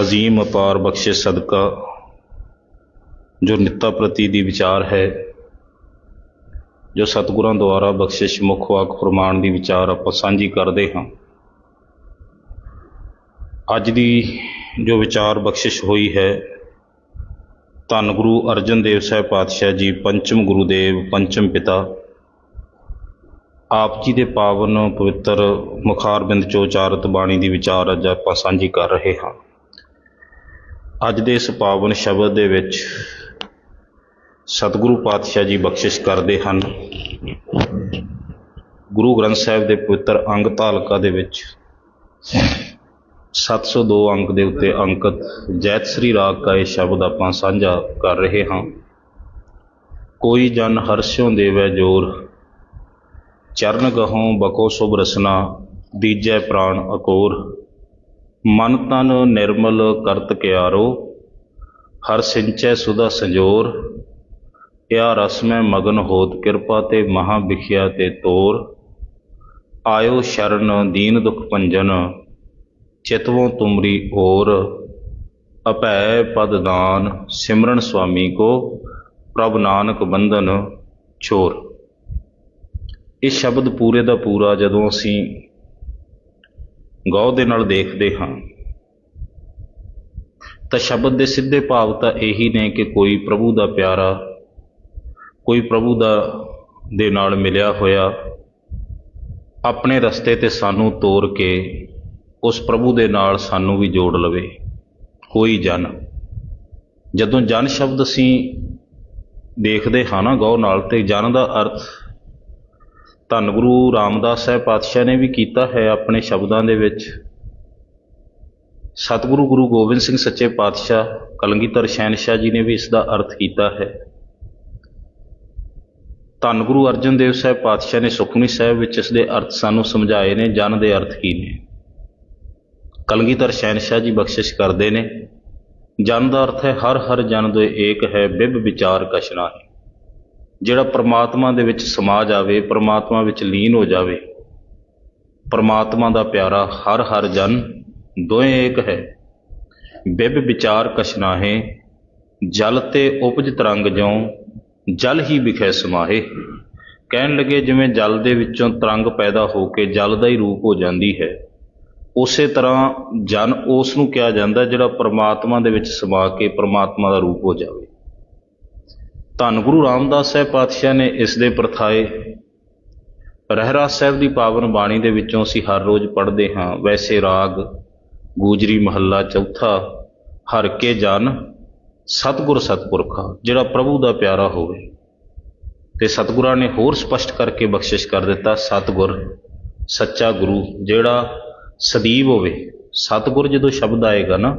ਅਜ਼ੀਮ ਅਪਾਰ ਬਖਸ਼ਿਸ਼ ਸਦਕਾ, ਜੋ ਨਿੱਤਾ ਪ੍ਰਤੀ ਦੀ ਵਿਚਾਰ ਹੈ, ਜੋ ਸਤਿਗੁਰਾਂ ਦੁਆਰਾ ਬਖਸ਼ਿਸ਼ ਮੁੱਖ ਵਾਕ ਫਰਮਾਨ ਦੀ ਵਿਚਾਰ ਆਪਾਂ ਸਾਂਝੀ ਕਰਦੇ ਹਾਂ। ਅੱਜ ਦੀ ਜੋ ਵਿਚਾਰ ਬਖਸ਼ਿਸ਼ ਹੋਈ ਹੈ, ਧੰਨ ਗੁਰੂ ਅਰਜਨ ਦੇਵ ਸਾਹਿਬ ਪਾਤਸ਼ਾਹ ਜੀ, ਪੰਚਮ ਗੁਰੂ ਦੇਵ ਪੰਚਮ ਪਿਤਾ, ਆਪ ਜੀ ਦੇ ਪਾਵਨ ਪਵਿੱਤਰ ਮੁਖਾਰਬਿੰਦ ਚੋਂ ਉਚਾਰਤ ਬਾਣੀ ਦੀ ਵਿਚਾਰ ਅੱਜ ਆਪਾਂ ਸਾਂਝੀ ਕਰ ਰਹੇ ਹਾਂ। ਅੱਜ ਦੇ ਇਸ ਪਾਵਨ ਸ਼ਬਦ ਦੇ ਵਿੱਚ ਸਤਿਗੁਰੂ ਪਾਤਸ਼ਾਹ ਜੀ ਬਖਸ਼ਿਸ਼ ਕਰਦੇ ਹਨ। ਗੁਰੂ ਗ੍ਰੰਥ ਸਾਹਿਬ ਦੇ ਪਵਿੱਤਰ ਅੰਗ ਧਾਲਕਾ ਦੇ ਵਿੱਚ 702 ਅੰਕ ਦੇ ਉੱਤੇ ਅੰਕਿਤ ਜੈਤ ਸ੍ਰੀ ਰਾਗ ਕਾ ਇਹ ਸ਼ਬਦ ਆਪਾਂ ਸਾਂਝਾ ਕਰ ਰਹੇ ਹਾਂ। ਕੋਈ ਜਨ ਹਰਸਿਓ ਦੇਵੈ ਜੋਰ, ਚਰਨ ਗਹੋਂ ਬਕੋ ਸੁਭ ਰਸਨਾ, ਦੀਜੈ ਪ੍ਰਾਣ ਅਕੋਰ। ਮਨ ਤਨ ਨਿਰਮਲ ਕਰਤ ਕਿਆਰੋ, ਹਰ ਸਿੰਚੈ ਸੁਦਾ ਸੰਜੋਰ ਇਆ ਰਸ ਮੈਂ ਮਗਨ ਹੋਤ ਕਿਰਪਾ ਤੇ ਮਹਾ ਵਿਖਿਆ ਤੇ ਤੋਰ, ਆਇਓ ਸ਼ਰਨ ਦੀਨ ਦੁਖ ਭੰਜਨ, ਚਿਤਵੋਂ ਤੁਮਰੀ ਔਰ ਅਭੈ ਪਦ ਦਾਨ ਸਿਮਰਨ ਸੁਆਮੀ ਕੋ, ਪ੍ਰਭ ਨਾਨਕ ਬੰਧਨ ਛੋਰ। ਇਹ ਸ਼ਬਦ ਪੂਰੇ ਦਾ ਪੂਰਾ ਜਦੋਂ ਅਸੀਂ ਗੌਰ ਦੇ ਨਾਲ ਦੇਖਦੇ ਹਾਂ। ਤਾਂ ਸ਼ਬਦ ਦੇ ਸਿੱਧੇ ਭਾਵ ਤਾਂ ਇਹੀ ਨੇ ਕਿ ਕੋਈ ਪ੍ਰਭੂ ਦਾ ਪਿਆਰਾ, ਕੋਈ ਪ੍ਰਭੂ ਦਾ, ਦੇ ਨਾਲ ਮਿਲਿਆ ਹੋਇਆ, ਆਪਣੇ ਰਸਤੇ ਤੇ ਸਾਨੂੰ ਤੋਰ ਕੇ ਉਸ ਪ੍ਰਭੂ ਦੇ ਨਾਲ ਸਾਨੂੰ ਵੀ ਜੋੜ ਲਵੇ। ਕੋਈ ਜਨ, ਜਦੋਂ ਜਨ ਸ਼ਬਦ ਅਸੀਂ ਦੇਖਦੇ ਹਾਂ ਨਾ ਗੌਰ ਨਾਲ, ਤੇ ਜਨ ਦਾ ਅਰਥ ਧੰਨ ਗੁਰੂ ਰਾਮਦਾਸ ਸਾਹਿਬ ਪਾਤਸ਼ਾਹ ਨੇ ਵੀ ਕੀਤਾ ਹੈ ਆਪਣੇ ਸ਼ਬਦਾਂ ਦੇ ਵਿੱਚ। ਸਤਿਗੁਰੂ ਗੁਰੂ ਗੋਬਿੰਦ ਸਿੰਘ ਸੱਚੇ ਪਾਤਸ਼ਾਹ ਕਲਗੀਧਰ ਸ਼ਹਿਨशाह ਜੀ ਨੇ ਵੀ ਇਸ ਦਾ ਅਰਥ ਕੀਤਾ ਹੈ। ਧੰਨ ਗੁਰੂ ਅਰਜਨ ਦੇਵ ਸਾਹਿਬ ਪਾਤਸ਼ਾਹ ਨੇ ਸੁਖਮਨੀ ਸਾਹਿਬ ਵਿੱਚ ਇਸ ਦੇ ਅਰਥ ਸਾਨੂੰ ਸਮਝਾਏ ਨੇ, ਜਨ ਦੇ ਅਰਥ ਕੀ ਨੇ। ਕਲਗੀਧਰ ਸ਼ਹਿਨशाह ਜੀ ਬਖਸ਼ਿਸ਼ ਕਰਦੇ ਨੇ। ਜਨ ਦਾ ਅਰਥ ਹੈ ਹਰ ਹਰ ਜਨ ਦੇ ਏਕ ਹੈ, ਬਿਬ ਵਿਚਾਰ ਕਸ਼ਨਾ ਹੈ ਜਿਹੜਾ ਪਰਮਾਤਮਾ ਦੇ ਵਿੱਚ ਸਮਾ ਜਾਵੇ ਪਰਮਾਤਮਾ ਵਿੱਚ ਲੀਨ ਹੋ ਜਾਵੇ, ਪਰਮਾਤਮਾ ਦਾ ਪਿਆਰਾ ਹਰ ਹਰ ਜਨ ਦੋਏ ਏਕ ਹੈ। ਬਿਬ ਵਿਚਾਰ ਕਸ਼ਨਾਹੇ ਜਲ ਤੇ ਉਪਜ ਤਰੰਗ ਜਿਉ, ਜਲ ਹੀ ਵਿਖੇ ਸਮਾਹੇ। ਕਹਿਣ ਲੱਗੇ ਜਿਵੇਂ ਜਲ ਦੇ ਵਿੱਚੋਂ ਤਰੰਗ ਪੈਦਾ ਹੋ ਕੇ ਜਲ ਦਾ ਹੀ ਰੂਪ ਹੋ ਜਾਂਦੀ ਹੈ, ਉਸੇ ਤਰ੍ਹਾਂ ਜਨ ਉਸ ਨੂੰ ਕਿਹਾ ਜਾਂਦਾ ਜਿਹੜਾ ਪਰਮਾਤਮਾ ਦੇ ਵਿੱਚ ਸਮਾ ਕੇ ਪਰਮਾਤਮਾ ਦਾ ਰੂਪ ਹੋ ਜਾਵੇ। ਧੰਨ ਗੁਰੂ ਰਾਮਦਾਸ ਸਾਹਿਬ ਪਾਤਸ਼ਾਹ ਨੇ ਇਸ ਦੇ ਪ੍ਰਥਾਏ ਰਹਿਰਾਸ ਸਾਹਿਬ ਦੀ ਪਾਵਨ ਬਾਣੀ ਦੇ ਵਿੱਚੋਂ ਅਸੀਂ ਹਰ ਰੋਜ਼ ਪੜ੍ਹਦੇ ਹਾਂ, ਵੈਸੇ ਰਾਗ, ਗੂਜਰੀ ਮਹੱਲਾ ਚੌਥਾ, ਹਰ ਕੇ ਜਨ, ਸਤਗੁਰ ਸਤਪੁਰਖਾ, ਜਿਹੜਾ ਪ੍ਰਭੂ ਦਾ ਪਿਆਰਾ ਹੋਵੇ। ਤੇ ਸਤਗੁਰਾਂ ਨੇ ਹੋਰ ਸਪਸ਼ਟ ਕਰਕੇ ਬਖਸ਼ਿਸ਼ ਕਰ ਦਿੱਤਾ, ਸਤਗੁਰ, ਸੱਚਾ ਗੁਰੂ, ਜਿਹੜਾ ਸਦੀਵ ਹੋਵੇ। ਸਤਗੁਰ ਜਦੋਂ ਸ਼ਬਦ ਆਏਗਾ ਨਾ,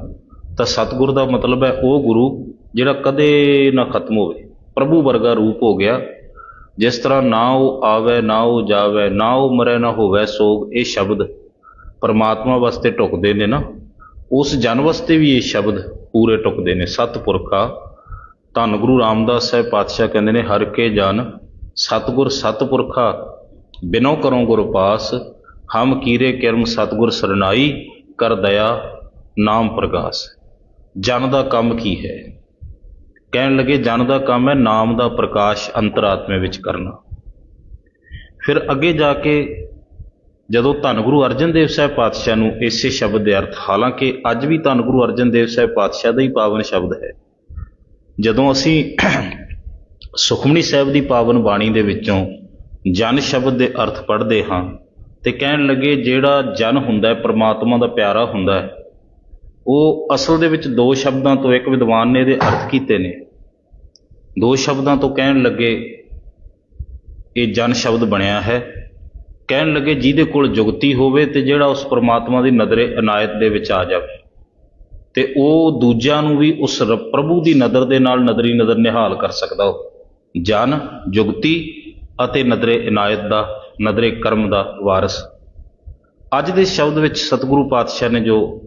ਤਾਂ ਸਤਗੁਰ ਦਾ ਮਤਲਬ ਹੈ ਉਹ ਗੁਰੂ, ਜਿਹੜਾ ਕਦੇ ਨਾ ਖਤਮ ਹੋਵੇ। ਪ੍ਰਭੂ ਵਰਗਾ ਰੂਪ ਹੋ ਗਿਆ। ਜਿਸ ਤਰ੍ਹਾਂ ਨਾ ਉਹ ਆਵੇ, ਨਾ ਉਹ ਜਾਵੇ, ਨਾ ਉਹ ਮਰੇ, ਨਾ ਹੋਵੇ ਸੋਗ ਇਹ ਸ਼ਬਦ ਪਰਮਾਤਮਾ ਵਾਸਤੇ ਟੁਕਦੇ ਨੇ ਨਾ। ਉਸ ਜਨ ਵਾਸਤੇ ਵੀ ਇਹ ਸ਼ਬਦ ਪੂਰੇ ਟੁਕਦੇ ਨੇ। ਸਤਪੁਰਖਾ, ਧੰਨ ਗੁਰੂ ਰਾਮਦਾਸ ਸਾਹਿਬ ਪਾਤਸ਼ਾਹ ਕਹਿੰਦੇ ਨੇ, ਹਰ ਕੇ ਜਨ ਸਤਗੁਰ ਸਤਪੁਰਖਾ, ਬਿਨੋ ਕਰੋ ਗੁਰ ਪਾਸ, ਹਮ ਕੀਰੇ ਕਿਰਮ ਸਤਗੁਰ ਸਰਨਾਈ, ਕਰ ਦਇਆ ਨਾਮ ਪ੍ਰਕਾਸ਼ ਜਨ ਦਾ ਕੰਮ ਕੀ ਹੈ? ਕਹਿਣ ਲੱਗੇ, ਜਨ ਦਾ ਕੰਮ ਹੈ ਨਾਮ ਦਾ ਪ੍ਰਕਾਸ਼ ਅੰਤਰਾਤਮੇ ਵਿੱਚ ਕਰਨਾ। ਫਿਰ ਅੱਗੇ ਜਾ ਕੇ ਜਦੋਂ ਧੰਨ ਗੁਰੂ ਅਰਜਨ ਦੇਵ ਸਾਹਿਬ ਪਾਤਸ਼ਾਹ ਨੂੰ ਇਸੇ ਸ਼ਬਦ ਦੇ ਅਰਥ, ਹਾਲਾਂਕਿ ਅੱਜ ਵੀ ਧੰਨ ਗੁਰੂ ਅਰਜਨ ਦੇਵ ਸਾਹਿਬ ਪਾਤਸ਼ਾਹ ਦਾ ਹੀ ਪਾਵਨ ਸ਼ਬਦ ਹੈ। ਜਦੋਂ ਅਸੀਂ ਸੁਖਮਨੀ ਸਾਹਿਬ ਦੀ ਪਾਵਨ ਬਾਣੀ ਦੇ ਵਿੱਚੋਂ ਜਨ ਸ਼ਬਦ ਦੇ ਅਰਥ ਪੜ੍ਹਦੇ ਹਾਂ ਤੇ ਕਹਿਣ ਲੱਗੇ, ਜਿਹੜਾ ਜਨ ਹੁੰਦਾ ਹੈ, ਪ੍ਰਮਾਤਮਾ ਦਾ ਪਿਆਰਾ ਹੁੰਦਾ ਹੈ, ਉਹ ਅਸਲ ਦੇ ਵਿੱਚ ਦੋ ਸ਼ਬਦਾਂ ਤੋਂ ਇੱਕ ਵਿਦਵਾਨ ਨੇ ਇਹਦੇ ਅਰਥ ਕੀਤੇ ਨੇ। ਦੋ ਸ਼ਬਦਾਂ ਤੋਂ ਕਹਿਣ ਲੱਗੇ, ਇਹ ਜਨ ਸ਼ਬਦ ਬਣਿਆ ਹੈ। ਕਹਿਣ ਲੱਗੇ, ਜਿਹਦੇ ਕੋਲ ਜੁਗਤੀ ਹੋਵੇ ਤੇ ਜਿਹੜਾ ਉਸ ਪਰਮਾਤਮਾ ਦੀ ਨਜ਼ਰੇ ਇਨਾਇਤ ਦੇ ਵਿੱਚ ਆ ਜਾਵੇ। ਤੇ ਉਹ ਦੂਜਿਆਂ ਨੂੰ ਵੀ ਉਸ ਪ੍ਰਭੂ ਦੀ ਨਜ਼ਰ ਦੇ ਨਾਲ ਨਜ਼ਰੀ ਨਜ਼ਰ ਨਿਹਾਲ ਕਰ ਸਕਦਾ ਉਹ ਜਨ, ਜੁਗਤੀ ਅਤੇ ਨਜ਼ਰੇ ਇਨਾਇਤ ਦਾ, ਨਜ਼ਰੇ ਕਰਮ ਦਾ ਵਾਰਿਸ। ਅੱਜ ਦੇ ਸ਼ਬਦ ਵਿੱਚ ਸਤਿਗੁਰੂ ਪਾਤਸ਼ਾਹ ਨੇ ਜੋ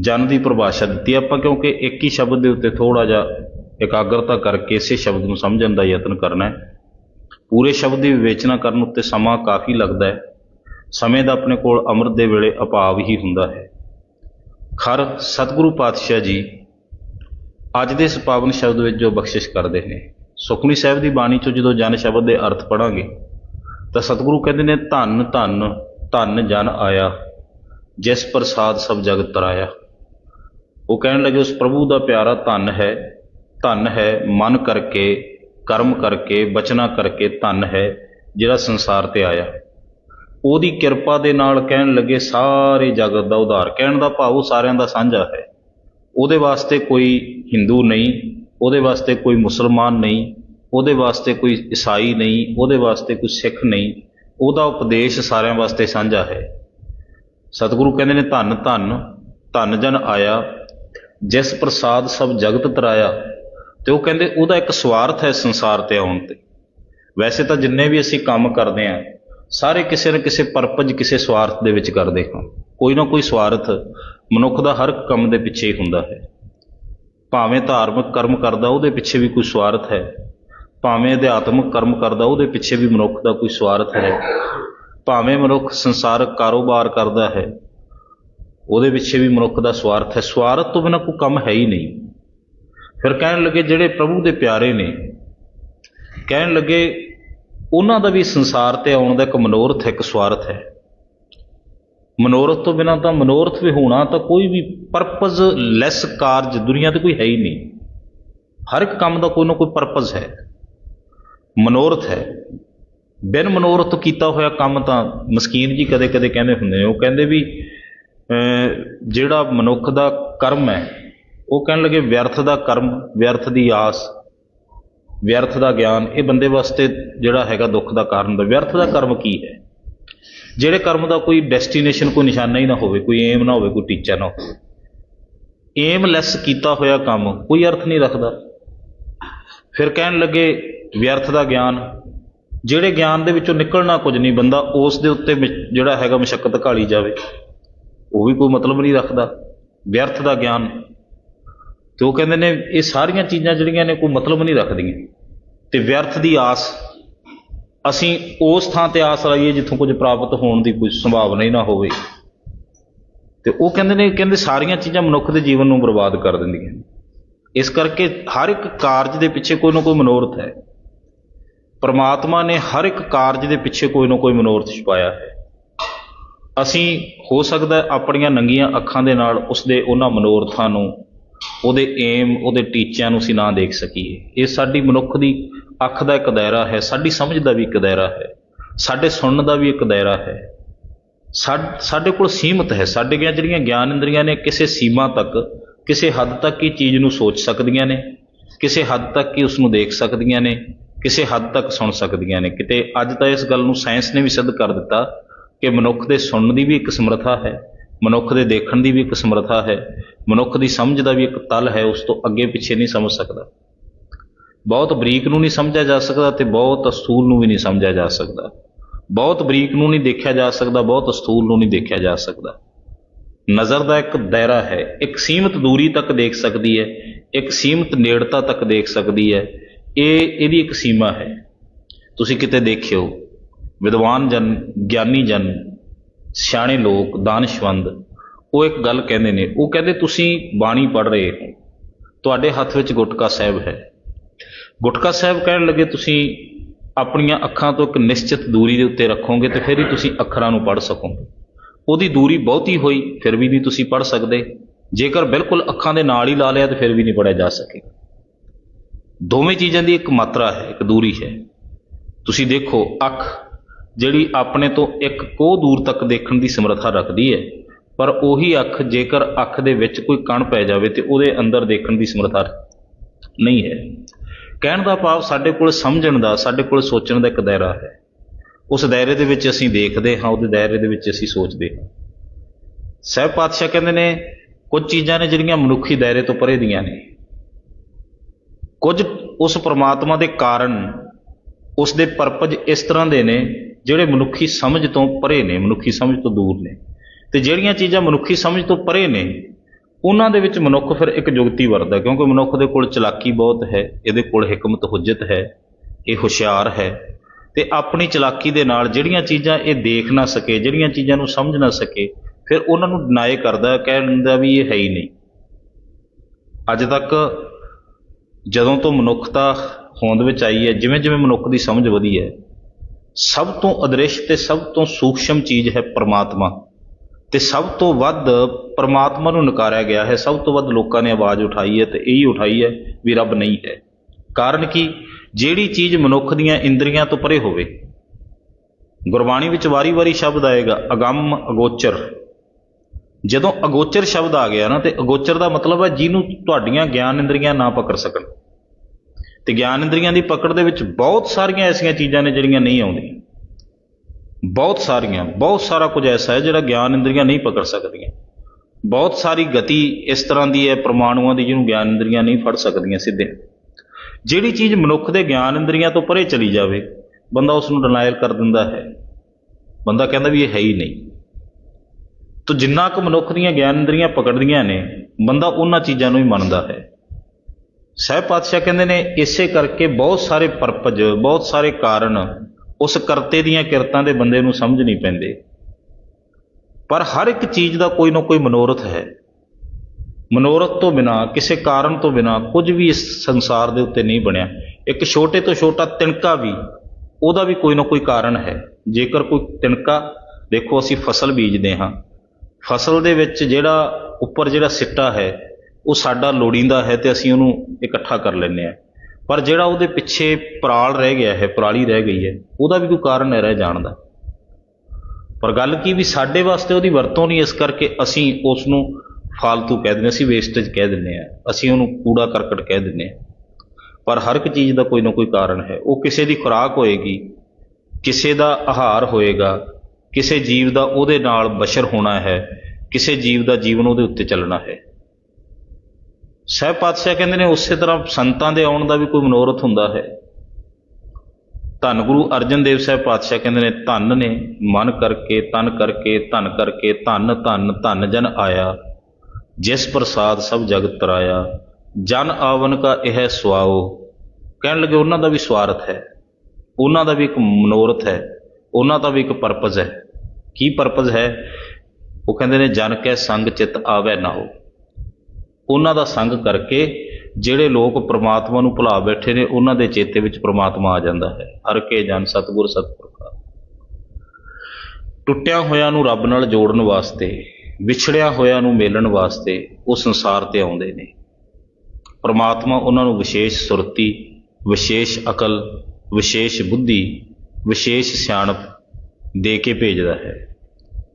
ਜਨ ਦੀ ਪਰਿਭਾਸ਼ਾ ਦਿੱਤੀ, ਆਪਾਂ ਕਿਉਂਕਿ ਇੱਕ ਹੀ ਸ਼ਬਦ ਦੇ ਉੱਤੇ ਥੋੜਾ ਜਿਹਾ ਇਕਾਗਰਤਾ ਕਰਕੇ ਇਸੇ ਸ਼ਬਦ ਨੂੰ ਸਮਝਣ ਦਾ ਯਤਨ ਕਰਨਾ ਹੈ। ਪੂਰੇ ਸ਼ਬਦ ਦੀ ਵਿਵੇਚਨਾ ਕਰਨ ਉੱਤੇ ਸਮਾਂ ਕਾਫੀ ਲੱਗਦਾ ਹੈ। ਸਮੇਂ ਦਾ ਆਪਣੇ ਕੋਲ ਅੰਮ੍ਰਿਤ ਦੇ ਵੇਲੇ ਅਭਾਵ ਹੀ ਹੁੰਦਾ ਹੈ। ਖਰ ਸਤਿਗੁਰੂ ਪਾਤਸ਼ਾਹ ਜੀ ਅੱਜ ਦੇ ਇਸ ਪਾਵਨ ਸ਼ਬਦ ਵਿੱਚ ਜੋ ਬਖਸ਼ਿਸ਼ ਕਰਦੇ ਨੇ, ਸੁਖਮਨੀ ਸਾਹਿਬ ਦੀ ਬਾਣੀ ਚੋਂ ਜਦੋਂ ਜਨ ਸ਼ਬਦ ਦੇ ਅਰਥ ਪੜਾਂਗੇ, ਤਾਂ ਸਤਿਗੁਰੂ ਕਹਿੰਦੇ ਨੇ, ਧੰਨ ਧੰਨ ਧੰਨ ਜਨ ਆਇਆ, ਜਿਸ ਪ੍ਰਸਾਦ ਸਭ ਜਗਤ ਤਰਾਇਆ। ਉਹ ਕਹਿਣ ਲੱਗੇ, ਉਸ ਪ੍ਰਭੂ ਦਾ ਪਿਆਰਾ ਧੰਨ ਹੈ ਧਨ ਹੈ ਮਨ ਕਰਕੇ, ਕਰਮ ਕਰਕੇ, ਬਚਨਾ ਕਰਕੇ ਧਨ ਹੈ ਜਿਹੜਾ ਸੰਸਾਰ ਤੇ ਆਇਆ। ਉਹਦੀ ਕਿਰਪਾ ਦੇ ਨਾਲ ਕਹਿਣ ਲੱਗੇ ਸਾਰੇ ਜਗਤ ਦਾ ਉਧਾਰ। ਕਹਿਣ ਦਾ ਭਾਵ ਉਹ ਸਾਰਿਆਂ ਦਾ ਸਾਂਝਾ ਹੈ। ਉਹਦੇ ਵਾਸਤੇ ਕੋਈ ਹਿੰਦੂ ਨਹੀਂ, ਉਹਦੇ ਵਾਸਤੇ ਕੋਈ ਮੁਸਲਮਾਨ ਨਹੀਂ, ਉਹਦੇ ਵਾਸਤੇ ਕੋਈ ਈਸਾਈ ਨਹੀਂ, ਉਹਦੇ ਵਾਸਤੇ ਕੋਈ ਸਿੱਖ ਨਹੀਂ, ਉਹਦਾ ਉਪਦੇਸ਼ ਸਾਰਿਆਂ ਵਾਸਤੇ ਸਾਂਝਾ ਹੈ। ਸਤਿਗੁਰੂ ਕਹਿੰਦੇ ਨੇ, ਧੰਨ ਧੰਨ ਧੰਨ ਜਨ ਆਇਆ, ਜਿਸ ਪ੍ਰਸਾਦ ਸਭ ਜਗਤ ਤਰਾਇਆ ਤੇ ਉਹ ਕਹਿੰਦੇ ਉਹਦਾ ਇੱਕ ਸਵਾਰਥ ਹੈ ਸੰਸਾਰ ਤੇ ਆਉਣ ਤੇ। ਵੈਸੇ ਤਾਂ ਜਿੰਨੇ ਵੀ ਅਸੀਂ ਕੰਮ ਕਰਦੇ ਆਂ ਸਾਰੇ ਕਿਸੇ ਨਾ ਕਿਸੇ ਪਰਪਜ, ਕਿਸੇ ਸਵਾਰਥ ਦੇ ਵਿੱਚ ਕਰਦੇ ਹਾਂ। ਕੋਈ ਨਾ ਕੋਈ ਸਵਾਰਥ ਮਨੁੱਖ ਦਾ ਹਰ ਕੰਮ ਦੇ ਪਿੱਛੇ ਹੀ ਹੁੰਦਾ ਹੈ। ਭਾਵੇਂ ਧਾਰਮਿਕ ਕਰਮ ਕਰਦਾ ਉਹਦੇ ਪਿੱਛੇ ਵੀ ਕੋਈ ਸਵਾਰਥ ਹੈ, ਭਾਵੇਂ ਅਧਿਆਤਮਿਕ ਕਰਮ ਕਰਦਾ ਉਹਦੇ ਪਿੱਛੇ ਵੀ ਮਨੁੱਖ ਦਾ ਕੋਈ ਸਵਾਰਥ ਹੈ। ਭਾਵੇਂ ਮਨੁੱਖ ਸੰਸਾਰਕ ਕਾਰੋਬਾਰ ਕਰਦਾ ਹੈ, ਉਹਦੇ ਪਿੱਛੇ ਵੀ ਮਨੁੱਖ ਦਾ ਸਵਾਰਥ ਹੈ। ਸਵਾਰਥ ਤੋਂ ਬਿਨਾਂ ਕੋਈ ਕੰਮ ਹੈ ਹੀ ਨਹੀਂ। ਫਿਰ ਕਹਿਣ ਲੱਗੇ ਜਿਹੜੇ ਪ੍ਰਭੂ ਦੇ ਪਿਆਰੇ ਨੇ, ਕਹਿਣ ਲੱਗੇ ਉਹਨਾਂ ਦਾ ਵੀ ਸੰਸਾਰ ਤੇ ਆਉਣ ਦਾ ਇੱਕ ਮਨੋਰਥ ਹੈ ਇੱਕ ਸਵਾਰਥ ਹੈ। ਮਨੋਰਥ ਤੋਂ ਬਿਨਾਂ ਤਾਂ ਮਨੋਰਥ ਵੀ ਹੋਣਾ ਤਾਂ ਕੋਈ ਵੀ ਪਰਪਸ ਲੈਸ ਕਾਰਜ ਦੁਨੀਆ ਤੇ ਕੋਈ ਹੈ ਹੀ ਨਹੀਂ। ਹਰ ਇੱਕ ਕੰਮ ਦਾ ਕੋਈ ਨਾ ਕੋਈ ਪਰਪਸ ਹੈ। ਮਨੋਰਥ ਹੈ। ਬਿਨ ਮਨੋਰਥ ਕੀਤਾ ਹੋਇਆ ਕੰਮ ਤਾਂ ਮਸਕੀਨ ਜੀ ਕਦੇ ਕਦੇ ਕਹਿੰਦੇ ਹੁੰਦੇ ਨੇ, ਉਹ ਕਹਿੰਦੇ ਵੀ ਜਿਹੜਾ ਮਨੁੱਖ ਦਾ ਕਰਮ ਹੈ ਉਹ ਕਹਿਣ ਲੱਗੇ, ਵਿਅਰਥ ਦਾ ਕਰਮ, ਵਿਅਰਥ ਦੀ ਆਸ, ਵਿਅਰਥ ਦਾ ਗਿਆਨ, ਇਹ ਬੰਦੇ ਵਾਸਤੇ ਜਿਹੜਾ ਹੈਗਾ ਦੁੱਖ ਦਾ ਕਾਰਨ ਦਾ ਵਿਅਰਥ ਦਾ ਕਰਮ ਕੀ ਹੈ? ਜਿਹੜੇ ਕਰਮ ਦਾ ਕੋਈ ਡੈਸਟੀਨੇਸ਼ਨ ਕੋਈ ਨਿਸ਼ਾਨਾ ਹੀ ਨਾ ਹੋਵੇ, ਕੋਈ ਏਮ ਨਾ ਹੋਵੇ, ਕੋਈ ਟੀਚਾ ਨਾ ਹੋਵੇ। ਏਮ ਲੈਸ ਕੀਤਾ ਹੋਇਆ ਕੰਮ ਕੋਈ ਅਰਥ ਨਹੀਂ ਰੱਖਦਾ। ਫਿਰ ਕਹਿਣ ਲੱਗੇ, ਵਿਅਰਥ ਦਾ ਗਿਆਨ, ਜਿਹੜੇ ਗਿਆਨ ਦੇ ਵਿੱਚੋਂ ਨਿਕਲਣਾ ਕੁਝ ਨਹੀਂ, ਬੰਦਾ ਉਸ ਦੇ ਉੱਤੇ ਮਿ- ਜਿਹੜਾ ਹੈਗਾ ਮੁਸ਼ਕਲ ਘਾਲੀ ਜਾਵੇ, ਉਹ ਵੀ ਕੋਈ ਮਤਲਬ ਨਹੀਂ ਰੱਖਦਾ। ਵਿਅਰਥ ਦਾ ਗਿਆਨ ਤੇ ਉਹ ਕਹਿੰਦੇ ਨੇ ਇਹ ਸਾਰੀਆਂ ਚੀਜ਼ਾਂ ਜਿਹੜੀਆਂ ਨੇ ਕੋਈ ਮਤਲਬ ਨਹੀਂ ਰੱਖਦੀਆਂ। ਤੇ ਵਿਅਰਥ ਦੀ ਆਸ, ਅਸੀਂ ਉਸ ਥਾਂ ਤੇ ਆਸ ਲਾਈਏ ਜਿੱਥੋਂ ਕੁਝ ਪ੍ਰਾਪਤ ਹੋਣ ਦੀ ਕੋਈ ਸੰਭਾਵਨਾ ਹੀ ਨਾ ਹੋਵੇ। ਤੇ ਉਹ ਕਹਿੰਦੇ ਨੇ, ਕਹਿੰਦੇ ਸਾਰੀਆਂ ਚੀਜ਼ਾਂ ਮਨੁੱਖ ਦੇ ਜੀਵਨ ਨੂੰ ਬਰਬਾਦ ਕਰ ਦਿੰਦੀਆਂ ਇਸ ਕਰਕੇ ਹਰ ਇੱਕ ਕਾਰਜ ਦੇ ਪਿੱਛੇ ਕੋਈ ਨਾ ਕੋਈ ਮਨੋਰਥ ਹੈ। ਪਰਮਾਤਮਾ ਨੇ ਹਰ ਇੱਕ ਕਾਰਜ ਦੇ ਪਿੱਛੇ ਕੋਈ ਨਾ ਕੋਈ ਮਨੋਰਥ ਛੁਪਾਇਆ ਹੈ। ਅਸੀਂ, ਹੋ ਸਕਦਾ ਆਪਣੀਆਂ ਨੰਗੀਆਂ ਅੱਖਾਂ ਦੇ ਨਾਲ ਉਸਦੇ ਉਹਨਾਂ ਮਨੋਰਥਾਂ ਨੂੰ ਉਹਦੇ ਏਮ ਉਹਦੇ ਟੀਚਿਆਂ ਨੂੰ ਅਸੀਂ ਨਾ ਦੇਖ ਸਕੀਏ। ਇਹ ਸਾਡੀ ਮਨੁੱਖ ਦੀ ਅੱਖ ਦਾ ਇੱਕ ਦਾਇਰਾ ਹੈ, ਸਾਡੀ ਸਮਝ ਦਾ ਵੀ ਇੱਕ ਦਾਇਰਾ ਹੈ, ਸਾਡੇ ਸੁਣਨ ਦਾ ਵੀ ਇੱਕ ਦਾਇਰਾ ਹੈ। ਸਾਡੇ ਕੋਲ ਸੀਮਤ ਹੈ, ਸਾਡੀਆਂ ਜਿਹੜੀਆਂ ਗਿਆਨ ਇੰਦਰੀਆਂ ਨੇ, ਕਿਸੇ ਸੀਮਾ ਤੱਕ, ਕਿਸੇ ਹੱਦ ਤੱਕ ਹੀ ਚੀਜ਼ ਨੂੰ ਸੋਚ ਸਕਦੀਆਂ ਨੇ, ਕਿਸੇ ਹੱਦ ਤੱਕ ਹੀ ਉਸ ਨੂੰ ਦੇਖ ਸਕਦੀਆਂ ਨੇ, ਕਿਸੇ ਹੱਦ ਤੱਕ ਸੁਣ ਸਕਦੀਆਂ ਨੇ। ਕਿਤੇ ਅੱਜ ਤਾਂ ਇਸ ਗੱਲ ਨੂੰ ਸਾਇੰਸ ਨੇ ਵੀ ਸਿੱਧ ਕਰ ਦਿੱਤਾ ਕਿ ਮਨੁੱਖ ਦੇ ਸੁਣਨ ਦੀ ਵੀ ਇੱਕ ਸਮਰੱਥਾ ਹੈ ਮਨੁੱਖ ਦੇ ਦੇਖਣ ਦੀ ਵੀ ਇੱਕ ਸਮਰੱਥਾ ਹੈ, ਮਨੁੱਖ ਦੀ ਸਮਝ ਦਾ ਵੀ ਇੱਕ ਤਲ ਹੈ, ਉਸ ਤੋਂ ਅੱਗੇ ਪਿੱਛੇ ਨਹੀਂ ਸਮਝ ਸਕਦਾ। ਬਹੁਤ ਬਰੀਕ ਨੂੰ ਨਹੀਂ ਸਮਝਿਆ ਜਾ ਸਕਦਾ ਤੇ ਬਹੁਤ ਅਸਤੂਲ ਨੂੰ ਵੀ ਨਹੀਂ ਸਮਝਿਆ ਜਾ ਸਕਦਾ। ਬਹੁਤ ਬਰੀਕ ਨੂੰ ਨਹੀਂ ਦੇਖਿਆ ਜਾ ਸਕਦਾ, ਬਹੁਤ ਅਸਤੂਲ ਨੂੰ ਨਹੀਂ ਦੇਖਿਆ ਜਾ ਸਕਦਾ। ਨਜ਼ਰ ਦਾ ਇੱਕ ਦਾਇਰਾ ਹੈ, ਇੱਕ ਸੀਮਤ ਦੂਰੀ ਤੱਕ ਦੇਖ ਸਕਦੀ ਹੈ, ਇੱਕ ਸੀਮਤ ਨੇੜਤਾ ਤੱਕ ਦੇਖ ਸਕਦੀ ਹੈ, ਇਹ ਇਹਦੀ ਇੱਕ ਸੀਮਾ ਹੈ। ਤੁਸੀਂ ਕਿਤੇ ਦੇਖਿਓ, ਵਿਦਵਾਨ ਜਨ, ਗਿਆਨੀ ਜਨ ਸਿਆਣੇ ਲੋਕ, ਦਾਨਸ਼ਵੰਦ, ਉਹ ਇੱਕ ਗੱਲ ਕਹਿੰਦੇ ਨੇ, ਉਹ ਕਹਿੰਦੇ ਤੁਸੀਂ ਬਾਣੀ ਪੜ੍ਹ ਰਹੇ ਹੋ, ਤੁਹਾਡੇ ਹੱਥ ਵਿੱਚ ਗੁਟਕਾ ਸਾਹਿਬ ਹੈ। ਗੁਟਕਾ ਸਾਹਿਬ ਕਹਿਣ ਲੱਗੇ, ਤੁਸੀਂ ਆਪਣੀਆਂ ਅੱਖਾਂ ਤੋਂ ਇੱਕ ਨਿਸ਼ਚਿਤ ਦੂਰੀ ਦੇ ਉੱਤੇ ਰੱਖੋਗੇ ਤੇ ਫਿਰ ਹੀ ਤੁਸੀਂ ਅੱਖਰਾਂ ਨੂੰ ਪੜ੍ਹ ਸਕੋਗੇ। ਉਹਦੀ ਦੂਰੀ ਬਹੁਤੀ ਹੋਈ, ਫਿਰ ਵੀ ਨਹੀਂ ਤੁਸੀਂ ਪੜ੍ਹ ਸਕਦੇ। ਜੇਕਰ ਬਿਲਕੁਲ ਅੱਖਾਂ ਦੇ ਨਾਲ ਹੀ ਲਾ ਲਿਆ, ਤਾਂ ਫਿਰ ਵੀ ਨਹੀਂ ਪੜ੍ਹਿਆ ਜਾ ਸਕੇਗਾ। ਦੋਵੇਂ ਚੀਜ਼ਾਂ ਦੀ ਇੱਕ ਮਾਤਰਾ ਹੈ, ਇੱਕ ਦੂਰੀ ਹੈ। ਤੁਸੀਂ ਦੇਖੋ, ਅੱਖ ਜਿਹੜੀ ਆਪਣੇ ਤੋਂ ਇੱਕ ਕੋਹ ਦੂਰ ਤੱਕ ਦੇਖਣ ਦੀ ਸਮਰੱਥਾ ਰੱਖਦੀ ਹੈ। ਪਰ ਉਹੀ ਅੱਖ ਜੇਕਰ ਅੱਖ ਦੇ ਵਿੱਚ ਕੋਈ ਕਣ ਪੈ ਜਾਵੇ ਤੇ ਉਹਦੇ ਅੰਦਰ ਦੇਖਣ ਦੀ ਸਮਰੱਥਾ ਨਹੀਂ ਹੈ। ਕਹਿਣ ਦਾ ਭਾਵ ਸਾਡੇ ਕੋਲ ਸਮਝਣ ਦਾ, ਸਾਡੇ ਕੋਲ ਸੋਚਣ ਦਾ ਇੱਕ ਦਾਇਰਾ ਹੈ। ਉਸ ਦਾਇਰੇ ਦੇ ਵਿੱਚ ਅਸੀਂ ਦੇਖਦੇ ਹਾਂ, ਉਹਦੇ ਦਾਇਰੇ ਦੇ ਵਿੱਚ ਅਸੀਂ ਸੋਚਦੇ ਹਾਂ। ਸਹਿਬ ਪਾਤਸ਼ਾਹ ਕਹਿੰਦੇ ਨੇ, ਕੁਝ ਚੀਜ਼ਾਂ ਨੇ ਜਿਹੜੀਆਂ ਮਨੁੱਖੀ ਦਾਇਰੇ ਤੋਂ ਪਰੇ ਦੀਆਂ ਨੇ। ਕੁਝ ਉਸ ਪ੍ਰਮਾਤਮਾ ਦੇ ਕਾਰਨ, ਉਸ ਦੇ ਪਰਪਸ ਇਸ ਤਰ੍ਹਾਂ ਦੇ ਨੇ ਜਿਹੜੇ ਮਨੁੱਖੀ ਸਮਝ ਤੋਂ ਪਰੇ ਨੇ, ਮਨੁੱਖੀ ਸਮਝ ਤੋਂ ਦੂਰ ਨੇ, ਤੇ ਜਿਹੜੀਆਂ ਚੀਜ਼ਾਂ ਮਨੁੱਖੀ ਸਮਝ ਤੋਂ ਪਰੇ ਨੇ, ਉਹਨਾਂ ਦੇ ਵਿੱਚ ਮਨੁੱਖ ਫਿਰ ਇੱਕ ਜੁਗਤੀ ਵਰਤਦਾ ਕਿਉਂਕਿ ਮਨੁੱਖ ਦੇ ਕੋਲ ਚਲਾਕੀ ਬਹੁਤ ਹੈ, ਇਹਦੇ ਕੋਲ ਹਕਮਤ ਹੁਜਤ ਹੈ, ਇਹ ਹੁਸ਼ਿਆਰ ਹੈ, ਤੇ ਆਪਣੀ ਚਲਾਕੀ ਦੇ ਨਾਲ ਜਿਹੜੀਆਂ ਚੀਜ਼ਾਂ ਇਹ ਦੇਖ ਨਾ ਸਕੇ, ਜਿਹੜੀਆਂ ਚੀਜ਼ਾਂ ਨੂੰ ਸਮਝ ਨਾ ਸਕੇ, ਫਿਰ ਉਹਨਾਂ ਨੂੰ ਡਿਨਾਈ ਕਰਦਾ ਕਹਿੰਦਾ ਵੀ ਇਹ ਹੈ ਹੀ ਨਹੀਂ। ਅੱਜ ਤੱਕ ਜਦੋਂ ਤੋਂ ਮਨੁੱਖਤਾ ਹੋਂਦ ਵਿੱਚ ਆਈ ਹੈ ਜਿਵੇਂ ਜਿਵੇਂ ਮਨੁੱਖ ਦੀ ਸਮਝ ਵਧੀ ਹੈ ਸਭ ਤੋਂ ਅਦ੍ਰਿਸ਼ ਤੇ ਸਭ ਤੋਂ ਸੂਖਸ਼ਮ ਚੀਜ਼ ਹੈ ਪਰਮਾਤਮਾ। ਤੇ ਸਭ ਤੋਂ ਵੱਧ ਪਰਮਾਤਮਾ ਨੂੰ ਨਕਾਰਿਆ ਗਿਆ ਹੈ, ਸਭ ਤੋਂ ਵੱਧ ਲੋਕਾਂ ਨੇ ਆਵਾਜ਼ ਉਠਾਈ ਹੈ ਤੇ ਇਹੀ ਉਠਾਈ ਹੈ ਵੀ ਰੱਬ ਨਹੀਂ ਹੈ। ਕਾਰਨ ਕੀ? ਜਿਹੜੀ ਚੀਜ਼ ਮਨੁੱਖ ਦੀਆਂ ਇੰਦਰੀਆਂ ਤੋਂ ਪਰੇ ਹੋਵੇ, ਗੁਰਬਾਣੀ ਵਿੱਚ ਵਾਰੀ-ਵਾਰੀ ਸ਼ਬਦ ਆਏਗਾ, ਅਗੰਮ ਅਗੋਚਰ। ਜਦੋਂ ਅਗੋਚਰ ਸ਼ਬਦ ਆ ਗਿਆ ਨਾ, ਤੇ ਅਗੋਚਰ ਦਾ ਮਤਲਬ ਹੈ ਜਿਹਨੂੰ ਤੁਹਾਡੀਆਂ ਗਿਆਨ ਇੰਦਰੀਆਂ ਨਾ ਪਕੜ ਸਕਣ। ਤੇ ਗਿਆਨ ਇੰਦਰੀਆਂ ਦੀ ਪਕੜ ਦੇ ਵਿੱਚ ਬਹੁਤ ਸਾਰੀਆਂ ਐਸੀਆਂ ਚੀਜ਼ਾਂ ਨੇ ਜਿਹੜੀਆਂ ਨਹੀਂ ਆਉਂਦੀਆਂ। ਬਹੁਤ ਸਾਰੀਆਂ, ਬਹੁਤ ਸਾਰਾ ਕੁਝ ਐਸਾ ਹੈ ਜਿਹੜਾ ਗਿਆਨ ਇੰਦਰੀਆਂ ਨਹੀਂ ਪਕੜ ਸਕਦੀਆਂ। ਬਹੁਤ ਸਾਰੀ ਗਤੀ ਇਸ ਤਰ੍ਹਾਂ ਦੀ ਹੈ, ਪਰਮਾਣੂਆਂ ਦੀ, ਜਿਹਨੂੰ ਗਿਆਨ ਇੰਦਰੀਆਂ ਨਹੀਂ ਫੜ ਸਕਦੀਆਂ ਸਿੱਧੇ। ਜਿਹੜੀ ਚੀਜ਼ ਮਨੁੱਖ ਦੇ ਗਿਆਨ ਇੰਦਰੀਆਂ ਤੋਂ ਪਰੇ ਚਲੀ ਜਾਵੇ, ਬੰਦਾ ਉਸ ਨੂੰ ਡਿਨਾਇਲ ਕਰ ਦਿੰਦਾ ਹੈ। ਬੰਦਾ ਕਹਿੰਦਾ ਵੀ ਇਹ ਹੈ ਹੀ ਨਹੀਂ। ਤੋ ਜਿੰਨਾ ਕੁ ਮਨੁੱਖ ਦੀਆਂ ਗਿਆਨ ਇੰਦਰੀਆਂ ਪਕੜਦੀਆਂ ਨੇ, ਬੰਦਾ ਉਹਨਾਂ ਚੀਜ਼ਾਂ ਨੂੰ ਹੀ ਮੰਨਦਾ ਹੈ। ਸਹਿਬ ਪਾਤਸ਼ਾਹ ਕਹਿੰਦੇ ਨੇ, ਇਸੇ ਕਰਕੇ ਬਹੁਤ ਸਾਰੇ ਪਰਪਜ, ਬਹੁਤ ਸਾਰੇ ਕਾਰਨ ਉਸ ਕਰਤੇ ਦੀਆਂ ਕਿਰਤਾਂ ਦੇ ਬੰਦੇ ਨੂੰ ਸਮਝ ਨਹੀਂ ਪੈਂਦੇ। ਪਰ ਹਰ ਇੱਕ ਚੀਜ਼ ਦਾ ਕੋਈ ਨਾ ਕੋਈ ਮਨੋਰਥ ਹੈ। ਮਨੋਰਥ ਤੋਂ ਬਿਨਾ, ਕਿਸੇ ਕਾਰਨ ਤੋਂ ਬਿਨਾ ਕੁਝ ਵੀ ਇਸ ਸੰਸਾਰ ਦੇ ਉੱਤੇ ਨਹੀਂ ਬਣਿਆ। ਇੱਕ ਛੋਟੇ ਤੋਂ ਛੋਟਾ ਤਿਣਕਾ ਵੀ, ਉਹਦਾ ਵੀ ਕੋਈ ਨਾ ਕੋਈ ਕਾਰਨ ਹੈ। ਜੇਕਰ ਕੋਈ ਤਿਣਕਾ, ਦੇਖੋ ਅਸੀਂ ਫਸਲ ਬੀਜਦੇ ਹਾਂ। ਫਸਲ ਦੇ ਵਿੱਚ ਜਿਹੜਾ, ਉੱਪਰ ਜਿਹੜਾ ਸਿੱਟਾ ਹੈ ਉਹ ਸਾਡਾ ਲੋੜੀਂਦਾ ਹੈ ਤੇ ਅਸੀਂ ਉਹਨੂੰ ਇਕੱਠਾ ਕਰ ਲੈਂਦੇ ਹਾਂ। ਪਰ ਜਿਹੜਾ ਉਹਦੇ ਪਿੱਛੇ ਪਰਾਲ ਰਹਿ ਗਿਆ ਹੈ, ਪਰਾਲੀ ਰਹਿ ਗਈ ਹੈ, ਉਹਦਾ ਵੀ ਕੋਈ ਕਾਰਨ ਹੈ ਰਹਿ ਜਾਣ ਦਾ। ਪਰ ਗੱਲ ਕੀ ਵੀ ਸਾਡੇ ਵਾਸਤੇ ਉਹਦੀ ਵਰਤੋਂ ਨਹੀਂ, ਇਸ ਕਰਕੇ ਅਸੀਂ ਉਸ ਨੂੰ ਫਾਲਤੂ ਕਹਿ ਦਿੰਦੇ ਅਸੀਂ ਵੇਸਟੇਜ ਕਹਿ ਦਿੰਦੇ ਆ ਅਸੀਂ ਉਹਨੂੰ ਕੂੜਾ ਕਰਕਟ ਕਹਿ ਦਿੰਦੇ ਆ ਪਰ ਹਰ ਇੱਕ ਚੀਜ਼ ਦਾ ਕੋਈ ਨਾ ਕੋਈ ਕਾਰਨ ਹੈ। ਉਹ ਕਿਸੇ ਦੀ ਖੁਰਾਕ ਹੋਏਗੀ, ਕਿਸੇ ਦਾ ਆਹਾਰ ਹੋਏਗਾ, ਕਿਸੇ ਜੀਵ ਦਾ ਉਹਦੇ ਨਾਲ ਬਸ਼ਰ ਹੋਣਾ ਹੈ, ਕਿਸੇ ਜੀਵ ਦਾ ਜੀਵਨ ਉਹਦੇ ਉੱਤੇ ਚੱਲਣਾ ਹੈ। ਸਹਿਬ ਪਾਤਸ਼ਾਹ ਕਹਿੰਦੇ ਨੇ, ਉਸੇ ਤਰ੍ਹਾਂ ਸੰਤਾਂ ਦੇ ਆਉਣ ਦਾ ਵੀ ਕੋਈ ਮਨੋਰਥ ਹੁੰਦਾ ਹੈ। ਧੰਨ ਗੁਰੂ ਅਰਜਨ ਦੇਵ ਸਾਹਿਬ ਪਾਤਸ਼ਾਹ ਕਹਿੰਦੇ ਨੇ, ਧੰਨ ਨੇ, ਮਨ ਕਰਕੇ, ਤਨ ਕਰਕੇ, ਧਨ ਕਰਕੇ, ਧੰਨ ਧੰਨ ਧੰਨ ਜਨ ਆਇਆ, ਜਿਸ ਪ੍ਰਸਾਦ ਸਭ ਜਗਤ ਤਰਾਇਆ, ਜਨ ਆਵਨ ਕਾ ਇਹ ਸੁਆਓ। ਕਹਿਣ ਲੱਗੇ, ਉਹਨਾਂ ਦਾ ਵੀ ਸਵਾਰਥ ਹੈ। ਉਹਨਾਂ ਦਾ ਵੀ ਇੱਕ ਮਨੋਰਥ ਹੈ। ਉਹਨਾਂ ਦਾ ਵੀ ਇੱਕ ਪਰਪਸ ਹੈ। ਕੀ ਪਰਪਸ ਹੈ? ਉਹ ਕਹਿੰਦੇ ਨੇ, ਜਨ ਕੈ ਸੰਗ ਚਿਤ ਆਵੇ ਨਾ ਹੋ ਉਹਨਾਂ ਦਾ ਸੰਗ ਕਰਕੇ ਜਿਹੜੇ ਲੋਕ ਪ੍ਰਮਾਤਮਾ ਨੂੰ ਭੁਲਾ ਬੈਠੇ ਨੇ, ਉਹਨਾਂ ਦੇ ਚੇਤੇ ਵਿੱਚ ਪ੍ਰਮਾਤਮਾ ਆ ਜਾਂਦਾ ਹੈ। ਹਰ ਕੇ ਜਨ ਸਤਿਗੁਰ ਸਤਿਪੁਰਖਾ ਟੁੱਟਿਆ ਹੋਇਆਂ ਨੂੰ ਰੱਬ ਨਾਲ ਜੋੜਨ ਵਾਸਤੇ, ਵਿਛੜਿਆ ਹੋਇਆਂ ਨੂੰ ਮੇਲਣ ਵਾਸਤੇ ਉਹ ਸੰਸਾਰ ਤੇ ਆਉਂਦੇ ਨੇ। ਪਰਮਾਤਮਾ ਉਹਨਾਂ ਨੂੰ ਵਿਸ਼ੇਸ਼ ਸੁਰਤੀ, ਵਿਸ਼ੇਸ਼ ਅਕਲ, ਵਿਸ਼ੇਸ਼ ਬੁੱਧੀ, ਵਿਸ਼ੇਸ਼ ਸਿਆਣਪ ਦੇ ਕੇ ਭੇਜਦਾ ਹੈ।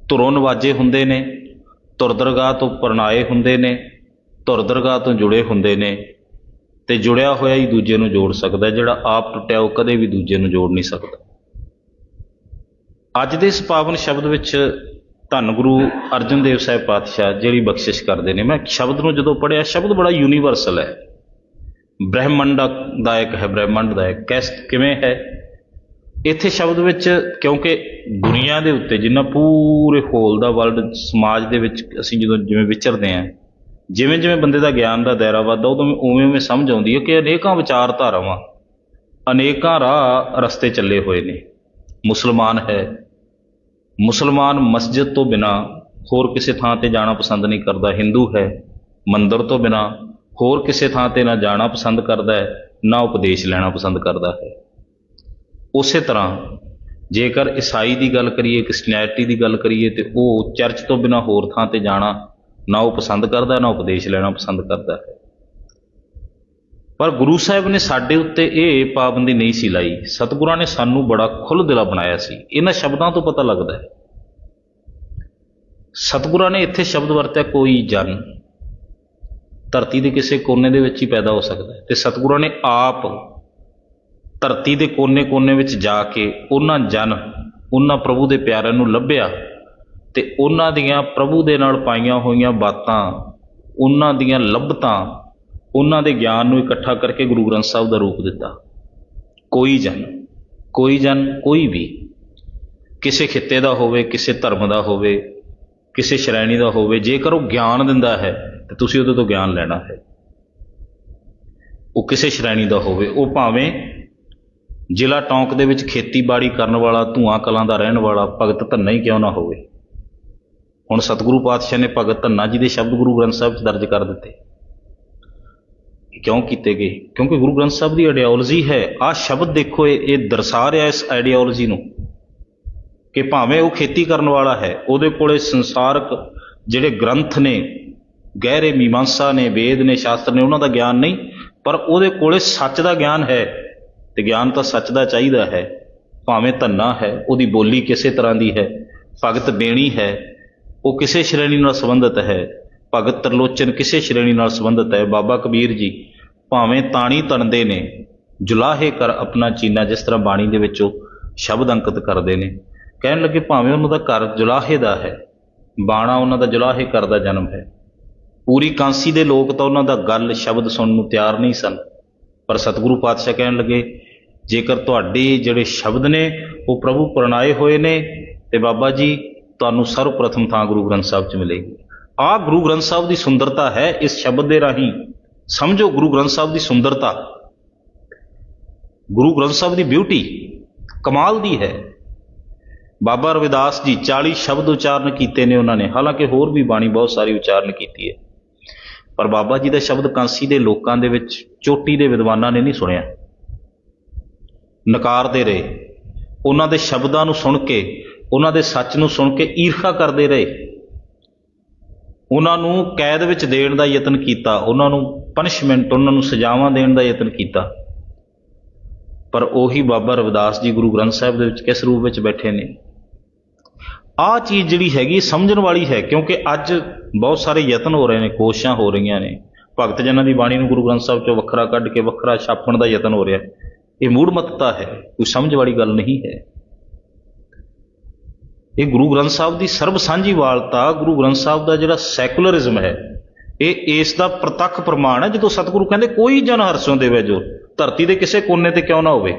ਧੁਰੋਂ ਨਵਾਜੇ ਹੁੰਦੇ ਨੇ ਧੁਰ ਤੋਂ ਪਰਨਾਏ ਹੁੰਦੇ ਨੇ ਧੁਰ ਦਰਗਾਹ ਤੋਂ ਜੁੜੇ ਹੁੰਦੇ ਨੇ ਤੇ ਜੁੜਿਆ ਹੋਇਆ ਹੀ ਦੂਜੇ ਨੂੰ ਜੋੜ ਸਕਦਾ ਜਿਹੜਾ ਆਪ ਟੁੱਟਿਆ ਉਹ ਕਦੇ ਵੀ ਦੂਜੇ ਨੂੰ ਜੋੜ ਨਹੀਂ ਸਕਦਾ। ਅੱਜ ਦੇ ਇਸ ਪਾਵਨ ਸ਼ਬਦ ਵਿੱਚ ਧੰਨ ਗੁਰੂ ਅਰਜਨ ਦੇਵ ਸਾਹਿਬ ਪਾਤਸ਼ਾਹ ਜਿਹੜੀ ਬਖਸ਼ਿਸ਼ ਕਰਦੇ ਨੇ, ਮੈਂ ਸ਼ਬਦ ਨੂੰ ਜਦੋਂ ਪੜਿਆ ਸ਼ਬਦ ਬੜਾ ਯੂਨੀਵਰਸਲ ਹੈ। ਬ੍ਰਹਿਮੰਡ ਦਾ ਇੱਕ ਹੈ ਬ੍ਰਹਿਮੰਡ ਦਾ ਇੱਕ ਕਿਵੇਂ ਹੈ? ਇੱਥੇ ਸ਼ਬਦ ਵਿੱਚ ਕਿਉਂਕਿ ਦੁਨੀਆ ਦੇ ਉੱਤੇ ਜਿੰਨਾ ਪੂਰੇ ਹੋਲ ਦਾ ਵਰਲਡ ਸਮਾਜ ਦੇ ਵਿੱਚ ਅਸੀਂ ਜਦੋਂ ਜਿਵੇਂ ਵਿਚਰਦੇ ਆਂ ਜਿਵੇਂ ਜਿਵੇਂ ਬੰਦੇ ਦਾ ਗਿਆਨ ਦਾ ਦਾਇਰਾ ਵੱਧਦਾ, ਉਦੋਂ ਉਵੇਂ ਉਵੇਂ ਸਮਝ ਆਉਂਦੀ ਹੈ ਕਿ ਅਨੇਕਾਂ ਵਿਚਾਰਧਾਰਾਵਾਂ, ਅਨੇਕਾਂ ਰਾਹ ਰਸਤੇ ਚੱਲੇ ਹੋਏ ਨੇ। ਮੁਸਲਮਾਨ ਹੈ। ਮੁਸਲਮਾਨ ਮਸਜਿਦ ਤੋਂ ਬਿਨਾ ਹੋਰ ਕਿਸੇ ਥਾਂ ਤੇ ਜਾਣਾ ਪਸੰਦ ਨਹੀਂ ਕਰਦਾ। ਹਿੰਦੂ ਹੈ। ਮੰਦਰ ਤੋਂ ਬਿਨਾ ਹੋਰ ਕਿਸੇ ਥਾਂ ਤੇ ਨਾ ਜਾਣਾ ਪਸੰਦ ਕਰਦਾ ਹੈ, ਨਾ ਉਪਦੇਸ਼ ਲੈਣਾ ਪਸੰਦ ਕਰਦਾ ਹੈ। ਉਸੇ ਤਰ੍ਹਾਂ ਜੇਕਰ ਈਸਾਈ ਦੀ ਗੱਲ ਕਰੀਏ, ਕ੍ਰਿਸਚੀਅਨਿਟੀ ਦੀ ਗੱਲ ਕਰੀਏ, ਤੇ ਉਹ ਚਰਚ ਤੋਂ ਬਿਨਾ ਹੋਰ ਥਾਂ ਤੇ ਜਾਣਾ ਨਾ ਉਹ ਪਸੰਦ ਕਰਦਾ, ਨਾ ਉਪਦੇਸ਼ ਲੈਣਾ ਪਸੰਦ ਕਰਦਾ ਪਰ ਗੁਰੂ ਸਾਹਿਬ ਨੇ ਸਾਡੇ ਉੱਤੇ ਇਹ ਪਾਬੰਦੀ ਨਹੀਂ ਸੀ ਲਾਈ। ਸਤਿਗੁਰਾਂ ਨੇ ਸਾਨੂੰ ਬੜਾ ਖੁੱਲ੍ਹ ਦਿਲਾ ਬਣਾਇਆ ਸੀ। ਇਹਨਾਂ ਸ਼ਬਦਾਂ ਤੋਂ ਪਤਾ ਲੱਗਦਾ ਹੈ। ਸਤਿਗੁਰਾਂ ਨੇ ਇੱਥੇ ਸ਼ਬਦ ਵਰਤਿਆ, ਕੋਈ ਜਨ। ਧਰਤੀ ਦੇ ਕਿਸੇ ਕੋਨੇ ਦੇ ਵਿੱਚ ਹੀ ਪੈਦਾ ਹੋ ਸਕਦਾ ਹੈ। ਤੇ ਸਤਿਗੁਰਾਂ ਨੇ ਆਪ ਧਰਤੀ ਦੇ ਕੋਨੇ-ਕੋਨੇ ਵਿੱਚ ਜਾ ਕੇ ਉਹਨਾਂ ਜਨ, ਉਹਨਾਂ ਪ੍ਰਭੂ ਦੇ ਪਿਆਰਿਆਂ ਨੂੰ ਲੱਭਿਆ। ਅਤੇ ਉਹਨਾਂ ਦੀਆਂ ਪ੍ਰਭੂ ਦੇ ਨਾਲ ਪਾਈਆਂ ਹੋਈਆਂ ਬਾਤਾਂ, ਉਹਨਾਂ ਦੀਆਂ ਲੱਭਤਾਂ ਉਹਨਾਂ ਦੇ ਗਿਆਨ ਨੂੰ ਇਕੱਠਾ ਕਰਕੇ ਗੁਰੂ ਗ੍ਰੰਥ ਸਾਹਿਬ ਦਾ ਰੂਪ ਦਿੱਤਾ। ਕੋਈ ਜਨ ਕੋਈ ਜਨ, ਕੋਈ ਵੀ, ਕਿਸੇ ਖਿੱਤੇ ਦਾ ਹੋਵੇ, ਕਿਸੇ ਧਰਮ ਦਾ ਹੋਵੇ, ਕਿਸੇ ਸ਼੍ਰੇਣੀ ਦਾ ਹੋਵੇ, ਜੇਕਰ ਉਹ ਗਿਆਨ ਦਿੰਦਾ ਹੈ, ਤੇ ਤੁਸੀਂ ਉਹਦੇ ਤੋਂ ਗਿਆਨ ਲੈਣਾ ਹੈ। ਉਹ ਕਿਸੇ ਸ਼੍ਰੇਣੀ ਦਾ ਹੋਵੇ, ਉਹ ਭਾਵੇਂ ਜ਼ਿਲ੍ਹਾ ਟੌਂਕ ਦੇ ਵਿੱਚ ਖੇਤੀਬਾੜੀ ਕਰਨ ਵਾਲਾ, ਧੂਆਂ ਕਲਾਂ ਦਾ ਰਹਿਣ ਵਾਲਾ, ਭਗਤ ਧੰਨਾ ਹੀ ਕਿਉਂ ਨਾ ਹੋਵੇ। ਹੁਣ ਸਤਿਗੁਰੂ ਪਾਤਸ਼ਾਹ ਨੇ ਭਗਤ ਧੰਨਾ ਜੀ ਦੇ ਸ਼ਬਦ ਗੁਰੂ ਗ੍ਰੰਥ ਸਾਹਿਬ 'ਚ ਦਰਜ ਕਰ ਦਿੱਤੇ। ਕਿਉਂ ਕੀਤੇ ਗਏ? ਕਿਉਂਕਿ ਗੁਰੂ ਗ੍ਰੰਥ ਸਾਹਿਬ ਦੀ ਆਈਡੀਓਲੋਜੀ ਹੈ, ਆਹ ਸ਼ਬਦ ਦੇਖੋ ਇਹ ਇਹ ਦਰਸਾ ਰਿਹਾ ਇਸ ਆਈਡੀਓਲੋਜੀ ਨੂੰ ਕਿ ਭਾਵੇਂ ਉਹ ਖੇਤੀ ਕਰਨ ਵਾਲਾ ਹੈ, ਉਹਦੇ ਕੋਲੇ ਸੰਸਾਰਕ ਜਿਹੜੇ ਗ੍ਰੰਥ ਨੇ, ਗਹਿਰੇ ਮੀਮਾਂਸਾ ਨੇ, ਵੇਦ ਨੇ, ਸ਼ਾਸਤਰ ਨੇ, ਉਹਨਾਂ ਦਾ ਗਿਆਨ ਨਹੀਂ, ਪਰ ਉਹਦੇ ਕੋਲੇ ਸੱਚ ਦਾ ਗਿਆਨ ਹੈ ਤੇ ਗਿਆਨ ਤਾਂ ਸੱਚ ਦਾ ਚਾਹੀਦਾ ਹੈ। ਭਾਵੇਂ ਧੰਨਾ ਹੈ, ਉਹਦੀ ਬੋਲੀ ਕਿਸੇ ਤਰ੍ਹਾਂ ਦੀ ਹੈ, ਭਗਤ ਬੇਣੀ ਹੈ ਉਹ ਕਿਸੇ ਸ਼੍ਰੇਣੀ ਨਾਲ ਸੰਬੰਧਿਤ ਹੈ। ਭਗਤ ਤਰਲੋਚਨ ਕਿਸੇ ਸ਼੍ਰੇਣੀ ਨਾਲ ਸੰਬੰਧਿਤ ਹੈ। ਬਾਬਾ ਕਬੀਰ ਜੀ ਭਾਵੇਂ ਤਾਣੀ ਤਣਦੇ ਨੇ, ਜੁਲਾਹੇ ਕਰ ਆਪਣਾ ਚੀਨਾ ਜਿਸ ਤਰ੍ਹਾਂ ਬਾਣੀ ਦੇ ਵਿੱਚ ਉਹ ਸ਼ਬਦ ਅੰਕਿਤ ਕਰਦੇ ਨੇ। ਕਹਿਣ ਲੱਗੇ ਭਾਵੇਂ ਉਹਨਾਂ ਦਾ ਘਰ ਜੁਲਾਹੇ ਦਾ ਹੈ, ਬਾਣਾ ਉਹਨਾਂ ਦਾ ਜੁਲਾਹੇ ਕਰ ਦਾ ਜਨਮ ਹੈ। ਪੂਰੀ ਕਾਂਸੀ ਦੇ ਲੋਕ ਤਾਂ ਉਹਨਾਂ ਦਾ ਗੱਲ, ਸ਼ਬਦ ਸੁਣਨ ਨੂੰ ਤਿਆਰ ਨਹੀਂ ਸਨ। ਪਰ ਸਤਿਗੁਰੂ ਪਾਤਸ਼ਾਹ ਕਹਿਣ ਲੱਗੇ, ਜੇਕਰ ਤੁਹਾਡੇ ਜਿਹੜੇ ਸ਼ਬਦ ਨੇ, ਉਹ ਪ੍ਰਭੂ ਪ੍ਰਣਾਏ ਹੋਏ ਨੇ, ਤੇ ਬਾਬਾ ਜੀ ਤੁਹਾਨੂੰ ਸਰਵਪ੍ਰਥਮ ਥਾਂ ਗੁਰੂ ਗ੍ਰੰਥ ਸਾਹਿਬ 'ਚ ਮਿਲੇਗੀ। ਆਹ ਗੁਰੂ ਗ੍ਰੰਥ ਸਾਹਿਬ ਦੀ ਸੁੰਦਰਤਾ ਹੈ ਇਸ ਸ਼ਬਦ ਦੇ ਰਾਹੀਂ। ਸਮਝੋ ਗੁਰੂ ਗ੍ਰੰਥ ਸਾਹਿਬ ਦੀ ਸੁੰਦਰਤਾ। ਗੁਰੂ ਗ੍ਰੰਥ ਸਾਹਿਬ ਦੀ ਬਿਊਟੀ ਕਮਾਲ ਦੀ ਹੈ। ਬਾਬਾ ਰਵਿਦਾਸ ਜੀ 40 ਸ਼ਬਦ ਉਚਾਰਨ ਕੀਤੇ ਨੇ ਉਹਨਾਂ ਨੇ। ਹਾਲਾਂਕਿ ਹੋਰ ਵੀ ਬਾਣੀ ਬਹੁਤ ਸਾਰੀ ਉਚਾਰਨ ਕੀਤੀ ਹੈ। ਪਰ ਬਾਬਾ ਜੀ ਦਾ ਸ਼ਬਦ ਕਾਂਸੀ ਦੇ ਲੋਕਾਂ ਦੇ ਵਿੱਚ, ਚੋਟੀ ਦੇ ਵਿਦਵਾਨਾਂ ਨੇ ਨਹੀਂ ਸੁਣਿਆ। ਨਕਾਰਦੇ ਰਹੇ। ਉਹਨਾਂ ਦੇ ਸ਼ਬਦਾਂ ਨੂੰ ਸੁਣ ਕੇ ਉਹਨਾਂ ਦੇ ਸੱਚ ਨੂੰ ਸੁਣ ਕੇ ਈਰਖਾ ਕਰਦੇ ਰਹੇ। ਉਹਨਾਂ ਨੂੰ ਕੈਦ ਵਿੱਚ ਦੇਣ ਦਾ ਯਤਨ ਕੀਤਾ। ਉਹਨਾਂ ਨੂੰ ਪਨਿਸ਼ਮੈਂਟ ਉਹਨਾਂ ਨੂੰ ਸਜ਼ਾਵਾਂ ਦੇਣ ਦਾ ਯਤਨ ਕੀਤਾ। ਪਰ ਉਹੀ ਬਾਬਾ ਰਵਿਦਾਸ ਜੀ ਗੁਰੂ ਗ੍ਰੰਥ ਸਾਹਿਬ ਦੇ ਵਿੱਚ ਕਿਸ ਰੂਪ ਵਿੱਚ ਬੈਠੇ ਨੇ? ਆਹ ਚੀਜ਼ ਜਿਹੜੀ ਹੈਗੀ, ਸਮਝਣ ਵਾਲੀ ਹੈ, ਕਿਉਂਕਿ ਅੱਜ ਬਹੁਤ ਸਾਰੇ ਯਤਨ ਹੋ ਰਹੇ ਨੇ, ਕੋਸ਼ਿਸ਼ਾਂ ਹੋ ਰਹੀਆਂ ਨੇ। ਭਗਤ ਜਨਾਂ ਦੀ ਬਾਣੀ ਨੂੰ ਗੁਰੂ ਗ੍ਰੰਥ ਸਾਹਿਬ ਚੋਂ ਵੱਖਰਾ ਕੱਢ ਕੇ ਵੱਖਰਾ ਛਾਪਣ ਦਾ ਯਤਨ ਹੋ ਰਿਹਾ। ਇਹ ਮੂੜਮਤਤਾ ਹੈ, ਕੋਈ ਸਮਝ ਵਾਲੀ ਗੱਲ ਨਹੀਂ ਹੈ। ਇਹ ਗੁਰੂ ਗ੍ਰੰਥ ਸਾਹਿਬ ਦੀ ਸਰਬ ਸਾਂਝੀਵਾਲਤਾ ਗੁਰੂ ਗ੍ਰੰਥ ਸਾਹਿਬ ਦਾ ਜਿਹੜਾ ਸੈਕੂਲਰਿਜ਼ਮ ਹੈ, ਇਹ ਇਸ ਦਾ ਪ੍ਰਤੱਖ ਪ੍ਰਮਾਣ ਹੈ ਜਦੋਂ ਸਤਿਗੁਰੂ ਕਹਿੰਦੇ ਕੋਈ ਜਨ ਹਰਸੋਂ ਦੇਵੇ ਜੋ, ਧਰਤੀ ਦੇ ਕਿਸੇ ਕੋਨੇ ਤੇ ਕਿਉਂ ਨਾ ਹੋਵੇ,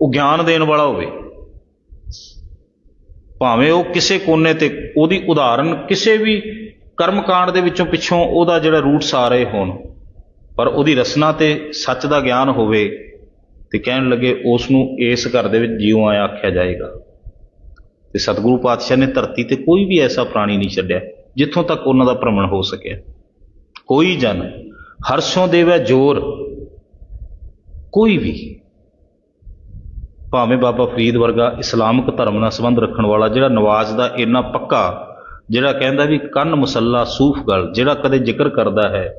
ਉਹ ਗਿਆਨ ਦੇਣ ਵਾਲਾ ਹੋਵੇ। ਭਾਵੇਂ ਉਹ ਕਿਸੇ ਕੋਨੇ ਤੇ ਉਹਦੀ ਉਦਾਹਰਨ ਕਿਸੇ ਵੀ ਕਰਮਕਾਂਡ ਦੇ ਵਿੱਚੋਂ ਪਿੱਛੋਂ ਉਹਦਾ ਜਿਹੜਾ ਰੂਟਸ ਆ ਰਹੇ ਹੋਣ, ਪਰ ਉਹਦੀ ਰਸਨਾ ਤੇ ਸੱਚ ਦਾ ਗਿਆਨ ਹੋਵੇ ਤੇ ਕਹਿਣ ਲੱਗੇ ਉਸ ਨੂੰ ਇਸ ਘਰ ਦੇ ਵਿੱਚ ਜਿਉ ਆਇਆ ਆਖਿਆ ਜਾਏਗਾ। ਤੇ ਸਤਿਗੁਰੂ ਪਾਤਸ਼ਾਹ ਨੇ ਧਰਤੀ ਤੇ ਕੋਈ ਵੀ ਐਸਾ ਪ੍ਰਾਣੀ ਨਹੀਂ ਛੱਡਿਆ, ਜਿੱਥੋਂ ਤੱਕ ਉਹਨਾਂ ਦਾ ਭ੍ਰਮਣ ਹੋ ਸਕਿਆ। ਕੋਈ ਜਨ ਹਰਸ਼ੋਂ ਦੇਵੈ ਜੋਰ, ਕੋਈ ਵੀ। ਭਾਵੇਂ ਬਾਬਾ ਫਰੀਦ ਵਰਗਾ ਇਸਲਾਮਿਕ ਧਰਮ ਨਾਲ ਸੰਬੰਧ ਰੱਖਣ ਵਾਲਾ ਜਿਹੜਾ ਨਵਾਜ਼ ਦਾ ਇੰਨਾ ਪੱਕਾ, ਜਿਹੜਾ ਕਹਿੰਦਾ ਵੀ ਕੰਨ ਮੁਸੱਲਾ ਸੂਫ ਗਲ, ਜਿਹੜਾ ਕਦੇ ਜ਼ਿਕਰ ਕਰਦਾ ਹੈ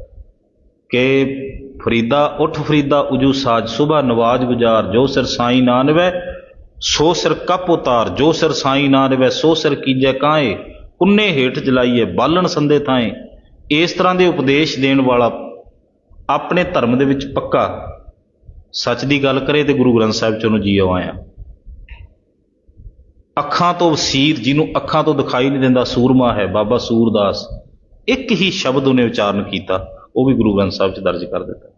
ਕਿ ਫਰੀਦਾ ਉੱਠ ਫਰੀਦਾ ਉਜੂ ਸਾਜ ਸੁਬਾ ਨਵਾਜ਼ ਗੁਜ਼ਾਰ, ਜੋ ਸਿਰ ਸਾਈ ਨਾ ਸੋ ਸਿਰ ਕੱਪ ਉਤਾਰ, ਜੋ ਸਿਰ ਸਾਈ ਨਾ ਨਵੈ ਸੋ ਸਿਰ ਕੀਜੈ ਕਾਏ। ਕੁੰਨੇ ਹੇਠ ਜਲਾਈਏ, ਬਾਲਣ ਸੰਦੇ ਥਾਏ। ਇਸ ਤਰ੍ਹਾਂ ਦੇ ਉਪਦੇਸ਼ ਦੇਣ ਵਾਲਾ ਆਪਣੇ ਧਰਮ ਦੇ ਵਿੱਚ ਪੱਕਾ। ਸੱਚ ਦੀ ਗੱਲ ਕਰੇ ਤੇ ਗੁਰੂ ਗ੍ਰੰਥ ਸਾਹਿਬ ਚ ਉਹਨੂੰ ਜੀਓ ਆਇਆ। ਅੱਖਾਂ ਤੋਂ ਵਸੀਰ ਜਿਹਨੂੰ ਅੱਖਾਂ ਤੋਂ ਦਿਖਾਈ ਨਹੀਂ ਦਿੰਦਾ, ਸੂਰਮਾ ਹੈ, ਬਾਬਾ ਸੂਰਦਾਸ। ਇੱਕ ਹੀ ਸ਼ਬਦ ਉਹਨੇ ਉਚਾਰਨ ਕੀਤਾ, ਉਹ ਵੀ ਗੁਰੂ ਗ੍ਰੰਥ ਸਾਹਿਬ ਚ ਦਰਜ ਕਰ ਦਿੱਤਾ।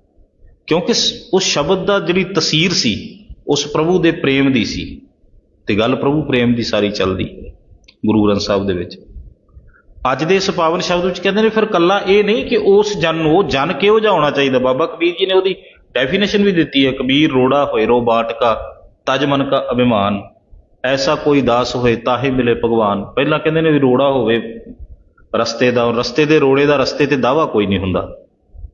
ਕਿਉਂਕਿ ਉਸ ਸ਼ਬਦ ਦਾ ਜਿਹੜੀ ਤਸਵੀਰ ਸੀ ਉਸ ਪ੍ਰਭੂ ਦੇ ਪ੍ਰੇਮ ਦੀ ਸੀ ਤੇ ਗੱਲ ਪ੍ਰਭੂ ਪ੍ਰੇਮ ਦੀ ਸਾਰੀ ਚੱਲਦੀ ਗੁਰੂ ਗ੍ਰੰਥ ਸਾਹਿਬ ਦੇ ਵਿੱਚ। ਅੱਜ ਦੇ ਇਸ ਪਾਵਨ ਸ਼ਬਦ ਵਿੱਚ ਕਹਿੰਦੇ ਨੇ ਫਿਰ ਕੱਲਾ ਇਹ ਨਹੀਂ ਕਿ ਉਸ ਜਨ ਨੂੰ ਉਹ ਜਨ ਕਿਹੋ ਜਿਹਾ ਹੋਣਾ ਚਾਹੀਦਾ। ਬਾਬਾ ਕਬੀਰ ਜੀ ਨੇ ਉਹਦੀ ਡੈਫੀਨੇਸ਼ਨ ਵੀ ਦਿੱਤੀ ਹੈ, ਕਬੀਰ ਰੋੜਾ ਹੋਏ, ਰੋ ਬਾਟਕਾ, ਤਜ ਮਨ ਕਾ ਅਭਿਮਾਨ, ਐਸਾ ਕੋਈ ਦਾਸ ਹੋਏ ਤਾਹੇ ਮਿਲੇ ਭਗਵਾਨ। ਪਹਿਲਾਂ ਕਹਿੰਦੇ ਨੇ ਵੀ ਰੋੜਾ ਹੋਵੇ ਰਸਤੇ ਦਾ ਰਸਤੇ ਦੇ ਰੋੜੇ ਦਾ ਰਸਤੇ ਤੇ ਦਾਵਾ ਕੋਈ ਨਹੀਂ ਹੁੰਦਾ।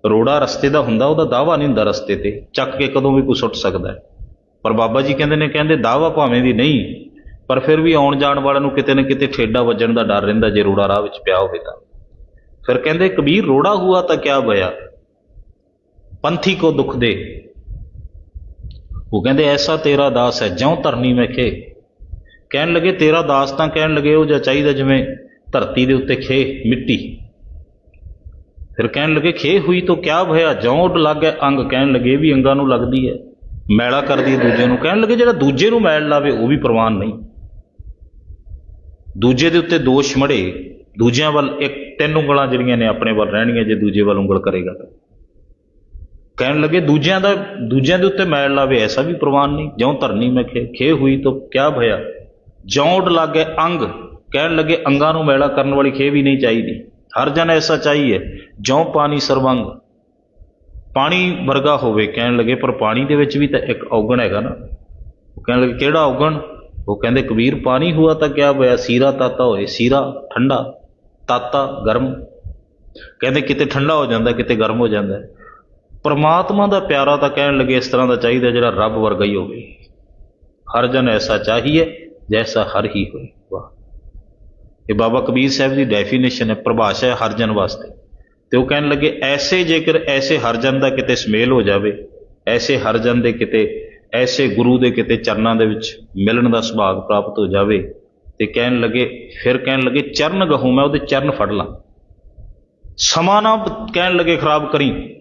ਰੋੜਾ ਰਸਤੇ ਦਾ ਹੁੰਦਾ, ਉਹਦਾ ਦਾਵਾ ਨਹੀਂ ਹੁੰਦਾ ਰਸਤੇ ਤੇ। ਚੱਕ ਕੇ ਕਦੋਂ ਵੀ ਕੋਈ ਸੁੱਟ ਸਕਦਾ ਹੈ। ਪਰ ਬਾਬਾ ਜੀ ਕਹਿੰਦੇ ਨੇ, ਕਹਿੰਦੇ ਦਾਵਾ ਭਾਵੇਂ ਦੀ ਨਹੀਂ, ਪਰ ਫਿਰ ਵੀ ਆਉਣ ਜਾਣ ਵਾਲਿਆਂ ਨੂੰ ਕਿਤੇ ਨਾ ਕਿਤੇ ਠੇਡਾ ਵੱਜਣ ਦਾ ਡਰ ਰਹਿੰਦਾ ਜੇ ਰੋੜਾ ਰਾਹ ਵਿੱਚ ਪਿਆ ਹੋਵੇ ਤਾਂ। ਫਿਰ ਕਹਿੰਦੇ ਕਬੀਰ ਰੋੜਾ ਹੁਆ ਤਾਂ ਕਿਆ ਬਇਆ ਪੰਥੀ ਕੋ ਦੁੱਖ ਦੇ। ਉਹ ਕਹਿੰਦੇ ਐਸਾ ਤੇਰਾ ਦਾਸ ਹੈ, ਜਿਉਂ ਧਰਨੀ ਮੈਂ ਖੇ ਕਹਿਣ ਲੱਗੇ ਤੇਰਾ ਦਾਸ ਤਾਂ ਕਹਿਣ ਲੱਗੇ ਉਹ ਜਿਹਾ ਚਾਹੀਦਾ ਜਿਵੇਂ ਧਰਤੀ ਦੇ ਉੱਤੇ ਖੇ ਮਿੱਟੀ। ਫਿਰ ਕਹਿਣ ਲੱਗੇ ਖੇ ਹੋਈ ਤਾਂ ਕਿਆ ਭਇਆ ਜਿਉਂ ਉੱਡ ਲੱਗੇ ਅੰਗ ਕਹਿਣ ਲੱਗੇ ਵੀ ਅੰਗਾਂ ਨੂੰ ਲੱਗਦੀ ਹੈ। ਮੈਲਾ ਕਰਦੀ ਹੈ ਦੂਜੇ ਨੂੰ, ਕਹਿਣ ਲੱਗੇ ਜਿਹੜਾ ਦੂਜੇ ਨੂੰ ਮੈਲ ਲਾਵੇ, ਉਹ ਵੀ ਪ੍ਰਵਾਨ ਨਹੀਂ। ਦੂਜੇ ਦੇ ਉੱਤੇ ਦੋਸ਼ ਮੜੇ, ਦੂਜਿਆਂ ਵੱਲ ਇੱਕ ਤਿੰਨ ਉਂਗਲਾਂ ਜਿਹੜੀਆਂ ਨੇ ਆਪਣੇ ਵੱਲ ਰਹਿਣਗੀਆਂ, ਜੇ ਦੂਜੇ ਵੱਲ ਉਂਗਲ ਕਰੇਗਾ ਤਾਂ। ਕਹਿਣ ਲੱਗੇ, ਦੂਜਿਆਂ ਦਾ, ਦੂਜਿਆਂ ਦੇ ਉੱਤੇ ਮੈਲ ਲਾਵੇ, ਐਸਾ ਵੀ ਪ੍ਰਵਾਨ ਨਹੀਂ। ਜਿਉਂ ਧਰਨੀ ਮੈਂ ਖੇ ਖੇ ਹੋਈ ਤਾਂ ਕਿਆ ਭਇਆ। ਜਿਉਂ ਉੱਡ ਲੱਗੇ ਅੰਗ, ਕਹਿਣ ਲੱਗੇ, ਅੰਗਾਂ ਨੂੰ ਮੈਲਾ ਕਰਨ ਵਾਲੀ ਖੇ ਵੀ ਨਹੀਂ ਚਾਹੀਦੀ। ਹਰ ਜਨ ਐਸਾ ਚਾਹੀਏ ਜਿਉਂ ਪਾਣੀ ਸਰਵੰਗ। ਪਾਣੀ ਵਰਗਾ ਹੋਵੇ, ਕਹਿਣ ਲੱਗੇ, ਪਰ ਪਾਣੀ ਦੇ ਵਿੱਚ ਵੀ ਤਾਂ ਇੱਕ ਔਗਣ ਹੈਗਾ ਨਾ। ਉਹ ਕਹਿਣ ਲੱਗੇ, ਕਿਹੜਾ ਔਗਣ? ਉਹ ਕਹਿੰਦੇ, ਕਬੀਰ, ਪਾਣੀ ਹੁਆ ਤਾਂ ਕਿਆ ਹੋਇਆ? ਸੀਰਾ ਤਾਤਾ ਹੋਏ, ਸੀਰਾ ਠੰਡਾ, ਤਾਤਾ ਗਰਮ। ਕਹਿੰਦੇ, ਕਿਤੇ ਠੰਡਾ ਹੋ ਜਾਂਦਾ, ਕਿਤੇ ਗਰਮ ਹੋ ਜਾਂਦਾ। ਪਰਮਾਤਮਾ ਦਾ ਪਿਆਰਾ ਤਾਂ ਕਹਿਣ ਲੱਗੇ, ਇਸ ਤਰ੍ਹਾਂ ਦਾ ਚਾਹੀਦਾ ਜਿਹੜਾ ਰੱਬ ਵਰਗਾ ਹੀ ਹੋਵੇ। ਹਰ ਜਨ ਐਸਾ ਚਾਹੀਏ, ਜੈਸਾ ਹਰ ਹੀ ਹੋਏ। ਵਾਹ। ਇਹ ਬਾਬਾ ਕਬੀਰ ਸਾਹਿਬ ਦੀ ਡੈਫੀਨੇਸ਼ਨ ਹੈ, ਪਰਿਭਾਸ਼ਾ ਹੈ ਹਰ ਜਨ ਵਾਸਤੇ। ਤੇ ਉਹ ਕਹਿਣ ਲੱਗੇ, ਐਸੇ ਜੇਕਰ ਐਸੇ ਹਰਜਨ ਦਾ ਕਿਤੇ ਸਮੇਲ ਹੋ ਜਾਵੇ, ਐਸੇ ਹਰਜਨ ਦੇ ਕਿਤੇ, ਐਸੇ ਗੁਰੂ ਦੇ ਕਿਤੇ ਚਰਨਾਂ ਦੇ ਵਿੱਚ ਮਿਲਣ ਦਾ ਸੁਭਾਗ ਪ੍ਰਾਪਤ ਹੋ ਜਾਵੇ ਤੇ ਕਹਿਣ ਲੱਗੇ, ਫਿਰ ਕਹਿਣ ਲੱਗੇ, ਚਰਨ ਗਹੂ, ਮੈਂ ਉਹਦੇ ਚਰਨ ਫੜ ਲਾਂ। ਸਮਾਂ ਨਾ ਕਹਿਣ ਲੱਗੇ ਖਰਾਬ ਕਰੀ।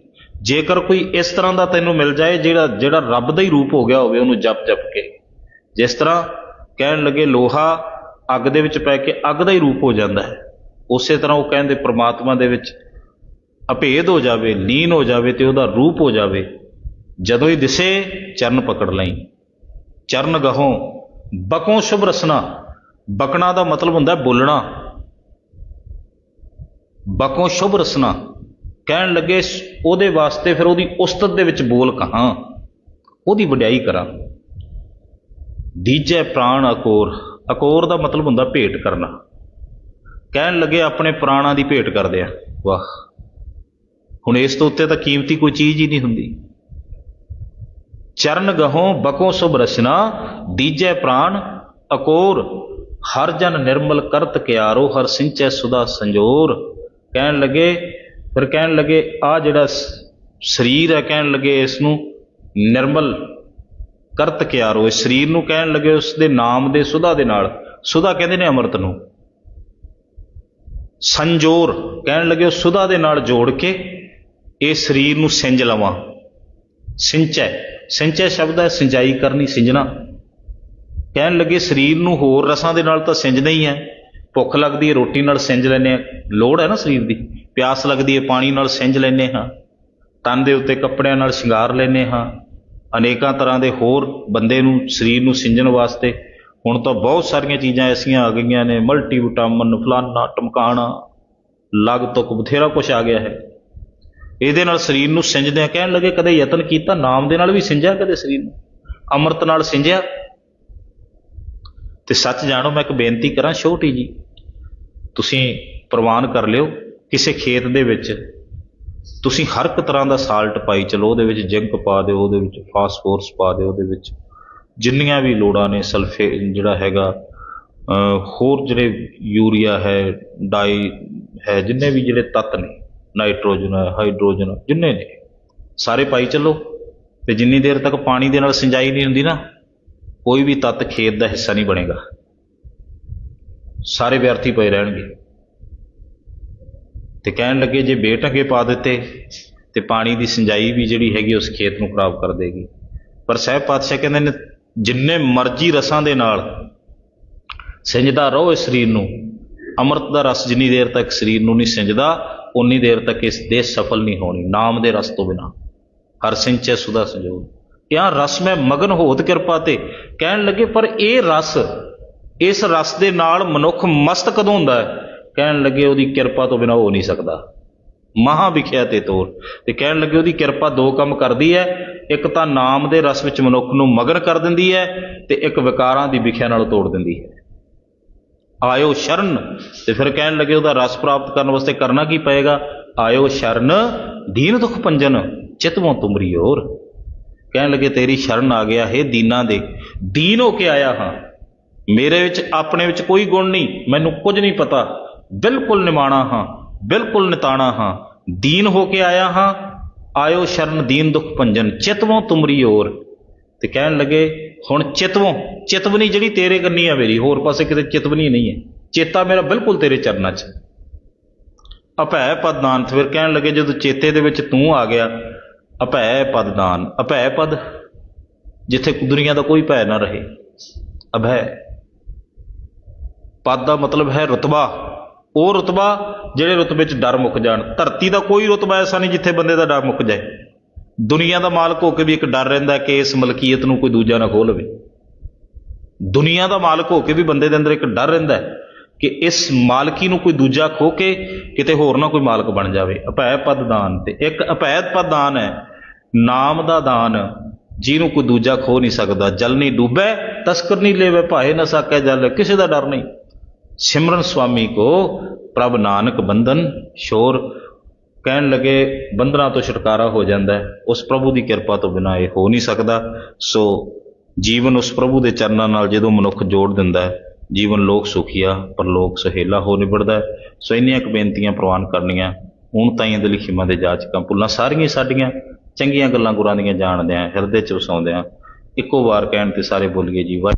ਜੇਕਰ ਕੋਈ ਇਸ ਤਰ੍ਹਾਂ ਦਾ ਤੈਨੂੰ ਮਿਲ ਜਾਏ, ਜਿਹੜਾ ਜਿਹੜਾ ਰੱਬ ਦਾ ਹੀ ਰੂਪ ਹੋ ਗਿਆ ਹੋਵੇ, ਉਹਨੂੰ ਜਪ ਜਪ ਕੇ। ਜਿਸ ਤਰ੍ਹਾਂ ਕਹਿਣ ਲੱਗੇ, ਲੋਹਾ ਅੱਗ ਦੇ ਵਿੱਚ ਪੈ ਕੇ ਅੱਗ ਦਾ ਹੀ ਰੂਪ ਹੋ ਜਾਂਦਾ ਹੈ। ਉਸੇ ਤਰ੍ਹਾਂ ਉਹ ਕਹਿੰਦੇ, ਪ੍ਰਮਾਤਮਾ ਦੇ ਵਿੱਚ ਅਭੇਦ ਹੋ ਜਾਵੇ, ਲੀਨ ਹੋ ਜਾਵੇ ਤੇ ਉਹਦਾ ਰੂਪ ਹੋ ਜਾਵੇ, ਜਦੋਂ ਹੀ ਦਿਸੇ ਚਰਨ ਪਕੜ ਲਈ। ਚਰਨ ਗਹੋਂ, ਬਕੋਂ ਸ਼ੁਭ ਰਸਨਾ। ਬਕਣਾ ਦਾ ਮਤਲਬ ਹੁੰਦਾ ਬੋਲਣਾ। ਬਕੋਂ ਸ਼ੁਭ ਰਸਨਾ। ਕਹਿਣ ਲੱਗੇ, ਉਹਦੇ ਵਾਸਤੇ ਫਿਰ ਉਹਦੀ ਉਸਤਤ ਦੇ ਵਿੱਚ ਬੋਲ ਕਹਾਂ। ਉਹਦੀ ਵਡਿਆਈ ਕਰਾਂ। ਦੀਜੈ ਪ੍ਰਾਣ ਅਕੋਰ। ਅਕੋਰ ਦਾ ਮਤਲਬ ਹੁੰਦਾ ਭੇਟ ਕਰਨਾ। ਕਹਿਣ ਲੱਗੇ, ਆਪਣੇ ਪ੍ਰਾਣਾਂ ਦੀ ਭੇਟ ਕਰਦੇ ਆ। ਵਾਹ। ਹੁਣ ਇਸ ਤੋਂ ਉੱਤੇ ਤਾਂ ਕੀਮਤੀ ਕੋਈ ਚੀਜ਼ ਹੀ ਨਹੀਂ ਹੁੰਦੀ। ਚਰਨ ਗਹੋਂ, ਬਕੋ ਸੁਭ ਰਸਨਾ ਦੀਜੈ ਪ੍ਰਾਣ, ਅਕੋਰ, ਹਰ ਜਨ ਨਿਰਮਲ ਕਰਤ ਕਿਆਰੋ, ਹਰ ਸਿੰਚੈ ਸੁਦਾ ਸੰਜੋਰ। ਕਹਿਣ ਲੱਗੇ, ਫਿਰ ਕਹਿਣ ਲੱਗੇ, ਆ ਜਿਹੜਾ ਸਰੀਰ ਹੈ, ਕਹਿਣ ਲੱਗੇ ਇਸ ਨੂੰ ਨਿਰਮਲ ਕਰਤ ਕਿਆਰੋ। ਇਸ ਸਰੀਰ ਨੂੰ ਕਹਿਣ ਲੱਗੇ ਉਸ ਦੇ ਨਾਮ ਦੇ ਸੁਧਾ ਦੇ ਨਾਲ। ਸੁਧਾ ਕਹਿੰਦੇ ਨੇ ਅੰਮ੍ਰਿਤ ਨੂੰ। ਸੰਜੋਰ, ਕਹਿਣ ਲੱਗੇ ਉਸ ਸੁਧਾ ਦੇ ਨਾਲ ਜੋੜ ਕੇ ਇਹ ਸਰੀਰ ਨੂੰ ਸਿੰਜ ਲਵਾਂ। ਸਿੰਚੈ। ਸਿੰਚੈ ਸ਼ਬਦ ਹੈ ਸਿੰਜਾਈ ਕਰਨੀ, ਸਿੰਜਣਾ। ਕਹਿਣ ਲੱਗੇ, ਸਰੀਰ ਨੂੰ ਹੋਰ ਰਸਾਂ ਦੇ ਨਾਲ ਤਾਂ ਸਿੰਜਦਾ ਹੀ ਹੈ। ਭੁੱਖ ਲੱਗਦੀ ਹੈ, ਰੋਟੀ ਨਾਲ ਸਿੰਜ ਲੈਂਦੇ ਆ ਲੋੜ ਹੈ ਨਾ ਸਰੀਰ ਦੀ। ਪਿਆਸ ਲੱਗਦੀ ਹੈ, ਪਾਣੀ ਨਾਲ ਸਿੰਜ ਲੈਂਦੇ ਹਾਂ। ਤਨ ਦੇ ਉੱਤੇ ਕੱਪੜਿਆਂ ਨਾਲ ਸ਼ਿੰਗਾਰ ਲੈਂਦੇ ਹਾਂ। ਅਨੇਕਾਂ ਤਰ੍ਹਾਂ ਦੇ ਹੋਰ ਬੰਦੇ ਨੂੰ ਸਰੀਰ ਨੂੰ ਸਿੰਜਣ ਵਾਸਤੇ। ਹੁਣ ਤਾਂ ਬਹੁਤ ਸਾਰੀਆਂ ਚੀਜ਼ਾਂ ਐਸੀਆਂ ਆ ਗਈਆਂ ਨੇ। ਮਲਟੀ ਵਿਟਾਮਿਨ ਫਲਾਨਾ, ਟਮਕਾਣਾ। ਲਗ ਤੁਕ ਬਥੇਰਾ ਕੁਝ ਆ ਗਿਆ ਹੈ। ਇਹਦੇ ਨਾਲ ਸਰੀਰ ਨੂੰ ਸਿੰਜਦੇ ਆ। ਕਹਿਣ ਲੱਗੇ ਕਦੇ ਯਤਨ ਕੀਤਾ, ਨਾਮ ਦੇ ਨਾਲ ਵੀ ਸਿੰਜਿਆ ਕਦੇ ਸਰੀਰ ਨੂੰ? ਅੰਮ੍ਰਿਤ ਨਾਲ ਸਿੰਜਿਆ? ਤੇ ਸੱਚ ਜਾਣੋ, ਮੈਂ ਇੱਕ ਬੇਨਤੀ ਕਰਾਂ, ਛੋਟੀ ਜੀ, ਤੁਸੀਂ ਪ੍ਰਵਾਨ ਕਰ ਲਿਓ ਕਿਸੇ ਖੇਤ ਦੇ ਵਿੱਚ। ਤੁਸੀਂ ਹਰ ਇੱਕ ਤਰ੍ਹਾਂ ਦਾ ਸਾਲਟ ਪਾਈ ਚਲੋ, ਉਹਦੇ ਵਿੱਚ ਜ਼ਿੰਕ ਪਾ ਦਿਓ, ਉਹਦੇ ਵਿੱਚ ਫਾਸਫੋਰਸ ਪਾ ਦਿਓ, ਉਹਦੇ ਵਿੱਚ ਜਿੰਨੀਆਂ ਵੀ ਲੋੜਾਂ ਨੇ, ਸਲਫੇ ਜਿਹੜਾ ਹੈਗਾ ਹੋਰ ਜਿਹੜੇ ਯੂਰੀਆ ਹੈ, ਡਾਈ ਹੈ, ਜਿੰਨੇ ਵੀ ਜਿਹੜੇ ਤੱਤ ਨੇ ਨਾਈਟ੍ਰੋਜਨ ਹੈ ਹਾਈਡਰੋਜਨ, ਜਿੰਨੇ ਨੇ, ਸਾਰੇ ਪਾਈ ਚੱਲੋ। ਤੇ ਜਿੰਨੀ ਦੇਰ ਤੱਕ ਪਾਣੀ ਦੇ ਨਾਲ ਸਿੰਜਾਈ ਨਹੀਂ ਹੁੰਦੀ ਨਾ, ਕੋਈ ਵੀ ਤੱਤ ਖੇਤ ਦਾ ਹਿੱਸਾ ਨਹੀਂ ਬਣੇਗਾ। ਸਾਰੇ ਵਿਅਰਥੀ ਪਏ ਰਹਿਣਗੇ। ਤੇ ਕਹਿਣ ਲੱਗੇ, ਜੇ ਬੇਟਕੇ ਪਾ ਦਿੱਤੇ, ਤੇ ਪਾਣੀ ਦੀ ਸਿੰਜਾਈ ਵੀ ਜਿਹੜੀ ਹੈਗੀ ਉਸ ਖੇਤ ਨੂੰ ਖਰਾਬ ਕਰ ਦੇਗੀ। ਪਰ ਸਾਹਿਬ ਪਾਤਸ਼ਾਹ ਕਹਿੰਦੇ ਨੇ, ਜਿੰਨੇ ਮਰਜ਼ੀ ਰਸਾਂ ਦੇ ਨਾਲ ਸਿੰਜਦਾ ਰਹੋ ਇਸ ਸਰੀਰ ਨੂੰ। ਅੰਮ੍ਰਿਤ ਦਾ ਰਸ ਜਿੰਨੀ ਦੇਰ ਤੱਕ ਸਰੀਰ ਨੂੰ ਨਹੀਂ ਸਿੰਜਦਾ ਉਨੀ ਦੇਰ ਤੱਕ ਇਸ ਦੇਹ ਸਫਲ ਨਹੀਂ ਹੋਣੀ, ਨਾਮ ਦੇ ਰਸ ਤੋਂ ਬਿਨਾ। ਹਰ ਸਿੰਚੈ ਸੁਦਾ ਸੰਜੋਗ। ਕਿਆ ਰਸ ਮੈਂ ਮਗਨ ਹੋਤ ਕਿਰਪਾ ਤੇ? ਕਹਿਣ ਲੱਗੇ, ਪਰ ਇਹ ਰਸ, ਇਸ ਰਸ ਦੇ ਨਾਲ ਮਨੁੱਖ ਮਸਤ ਕਦੋਂ ਹੁੰਦਾ ਹੈ? ਕਹਿਣ ਲੱਗੇ, ਉਹਦੀ ਕਿਰਪਾ ਤੋਂ ਬਿਨਾ ਹੋ ਨਹੀਂ ਸਕਦਾ। ਮਹਾ ਵਿਖਿਆ ਤੇ ਤੋਰ। ਤੇ ਕਹਿਣ ਲੱਗੇ, ਉਹਦੀ ਕਿਰਪਾ ਦੋ ਕੰਮ ਕਰਦੀ ਹੈ। ਇੱਕ ਤਾਂ ਨਾਮ ਦੇ ਰਸ ਵਿੱਚ ਮਨੁੱਖ ਨੂੰ ਮਗਨ ਕਰ ਦਿੰਦੀ ਹੈ ਤੇ ਇੱਕ ਵਿਕਾਰਾਂ ਦੀ ਵਿਖਿਆ ਨਾਲ ਤੋੜ ਦਿੰਦੀ ਹੈ। ਆਇਓ ਸ਼ਰਨ। ਤੇ ਫਿਰ ਕਹਿਣ ਲੱਗੇ, ਉਹਦਾ ਰਸ ਪ੍ਰਾਪਤ ਕਰਨ ਵਾਸਤੇ ਕਰਨਾ ਕੀ ਪਏਗਾ? ਆਇਓ ਸ਼ਰਨ, ਦੀਨ ਦੁਖ ਪੰਜਨ ਚਿਤਵੋਂ ਤੁਮਰੀ ਹੋਰ ਕਹਿਣ ਲੱਗੇ, ਤੇਰੀ ਸ਼ਰਨ ਆ ਗਿਆ, ਹੈ ਦੀਨਾ ਦੇ, ਦੀਨ ਹੋ ਕੇ ਆਇਆ ਹਾਂ। ਮੇਰੇ ਵਿੱਚ, ਆਪਣੇ ਵਿੱਚ ਕੋਈ ਗੁਣ ਨਹੀਂ, ਮੈਨੂੰ ਕੁਝ ਨਹੀਂ ਪਤਾ। ਬਿਲਕੁਲ ਨਿਮਾਣਾ ਹਾਂ, ਬਿਲਕੁਲ ਨਿਤਾਣਾ ਹਾਂ। ਦੀਨ ਹੋ ਕੇ ਆਇਆ ਹਾਂ। ਆਇਓ ਸ਼ਰਨ, ਦੀਨ ਦੁਖ ਪੰਜਨ ਚਿਤਵੋਂ ਤੁਮਰੀ ਹੋਰ ਤੇ ਕਹਿਣ ਲੱਗੇ ਹੁਣ ਚਿਤਵੋਂ, ਚਿਤਵਨੀ ਜਿਹੜੀ ਤੇਰੇ ਕੰਨੀ ਆ ਮੇਰੀ, ਹੋਰ ਪਾਸੇ ਕਿਤੇ ਚਿਤਵਨੀ ਨਹੀਂ ਹੈ। ਚੇਤਾ ਮੇਰਾ ਬਿਲਕੁਲ ਤੇਰੇ ਚਰਨਾਂ 'ਚ। ਅਭੈ ਪਦਦਾਨ ਫਿਰ ਕਹਿਣ ਲੱਗੇ, ਜਦੋਂ ਚੇਤੇ ਦੇ ਵਿੱਚ ਤੂੰ ਆ ਗਿਆ, ਅਭੈ ਪਦਦਾਨ ਅਭੈ ਪਦ ਜਿੱਥੇ ਦੁਨੀਆ ਦਾ ਕੋਈ ਭੈ ਨਾ ਰਹੇ। ਅਭੈ। ਪਦ ਦਾ ਮਤਲਬ ਹੈ ਰਤਬਾ। ਉਹ ਰਤਬਾ ਜਿਹੜੇ ਰਤਬੇ 'ਚ ਡਰ ਮੁੱਕ ਜਾਣ। ਧਰਤੀ ਦਾ ਕੋਈ ਰਤਬਾ ਐਸਾ ਨਹੀਂ ਜਿੱਥੇ ਬੰਦੇ ਦਾ ਡਰ ਮੁੱਕ ਜਾਏ। ਦੁਨੀਆ ਦਾ ਮਾਲਕ ਹੋ ਕੇ ਵੀ ਇੱਕ ਡਰ ਰਹਿੰਦਾ ਕਿ ਇਸ ਮਲਕੀਅਤ ਨੂੰ ਕੋਈ ਦੂਜਾ ਨਾ ਖੋਹ ਲਵੇ ਦੁਨੀਆ ਦਾ ਮਾਲਕ ਹੋ ਕੇ ਵੀ ਬੰਦੇ ਦੇ ਅੰਦਰ ਇੱਕ ਡਰ ਰਹਿੰਦਾ ਕਿ ਇਸ ਮਾਲਕੀ ਨੂੰ ਕੋਈ ਦੂਜਾ ਖੋ ਕੇ ਕਿਤੇ ਹੋਰ ਨਾ ਕੋਈ ਮਾਲਕ ਬਣ ਜਾਵੇ। ਅਭੈ ਪਦ ਦਾਨ ਤੇ ਇੱਕ ਅਭੈਦ ਪਦ ਦਾਨ ਹੈ। ਨਾਮ ਦਾ ਦਾਨ, ਜਿਹਨੂੰ ਕੋਈ ਦੂਜਾ ਖੋ ਨਹੀਂ ਸਕਦਾ। ਜਲ ਨਹੀਂ ਡੂਬੈ, ਤਸਕਰ ਨਹੀਂ ਲੈਵੇ, ਭਾਏ ਨਾ ਸਾਕੈ ਜਲ, ਕਿਸੇ ਦਾ ਡਰ ਨਹੀਂ। ਸਿਮਰਨ ਸੁਆਮੀ ਕੋ ਪ੍ਰਭ ਨਾਨਕ ਬੰਧਨ, ਸ਼ੋਰ ਕਹਿਣ ਲੱਗੇ ਬੰਧਨਾਂ ਤੋਂ ਛੁਟਕਾਰਾ ਹੋ ਜਾਂਦਾ ਉਸ ਪ੍ਰਭੂ ਦੀ ਕਿਰਪਾ ਤੋਂ ਬਿਨਾਂ ਇਹ ਹੋ ਨਹੀਂ ਸਕਦਾ। ਸੋ ਜੀਵਨ ਉਸ ਪ੍ਰਭੂ ਦੇ ਚਰਨਾਂ ਨਾਲ ਜਦੋਂ ਮਨੁੱਖ ਜੋੜ ਦਿੰਦਾ ਹੈ, ਜੀਵਨ ਲੋਕ ਸੁਖੀਆ ਪਰ ਲੋਕ ਸੁਹੇਲਾ ਹੋ ਨਿਬੜਦਾ ਸੋ ਇੰਨੀਆਂ ਕੁ ਬੇਨਤੀਆਂ ਪ੍ਰਵਾਨ ਕਰਨੀਆਂ। ਹੁਣ ਤਾਈਂ ਦੇ ਲਿਖੀਮਾਂ ਦੇ ਜਾਚਕਾਂ ਪੁੱਲਾਂ ਸਾਰੀਆਂ ਸਾਡੀਆਂ। ਚੰਗੀਆਂ ਗੱਲਾਂ ਗੁਰਾਂ ਦੀਆਂ ਜਾਣਦੇ ਆ ਹਿਰਦੇ ਚ ਵਸਾਉਂਦੇ ਆ ਇੱਕੋ ਵਾਰ ਕਹਿਣ ਤੇ ਸਾਰੇ ਬੋਲੀਏ, ਜੀ, ਵਾਹਿਗੁਰੂ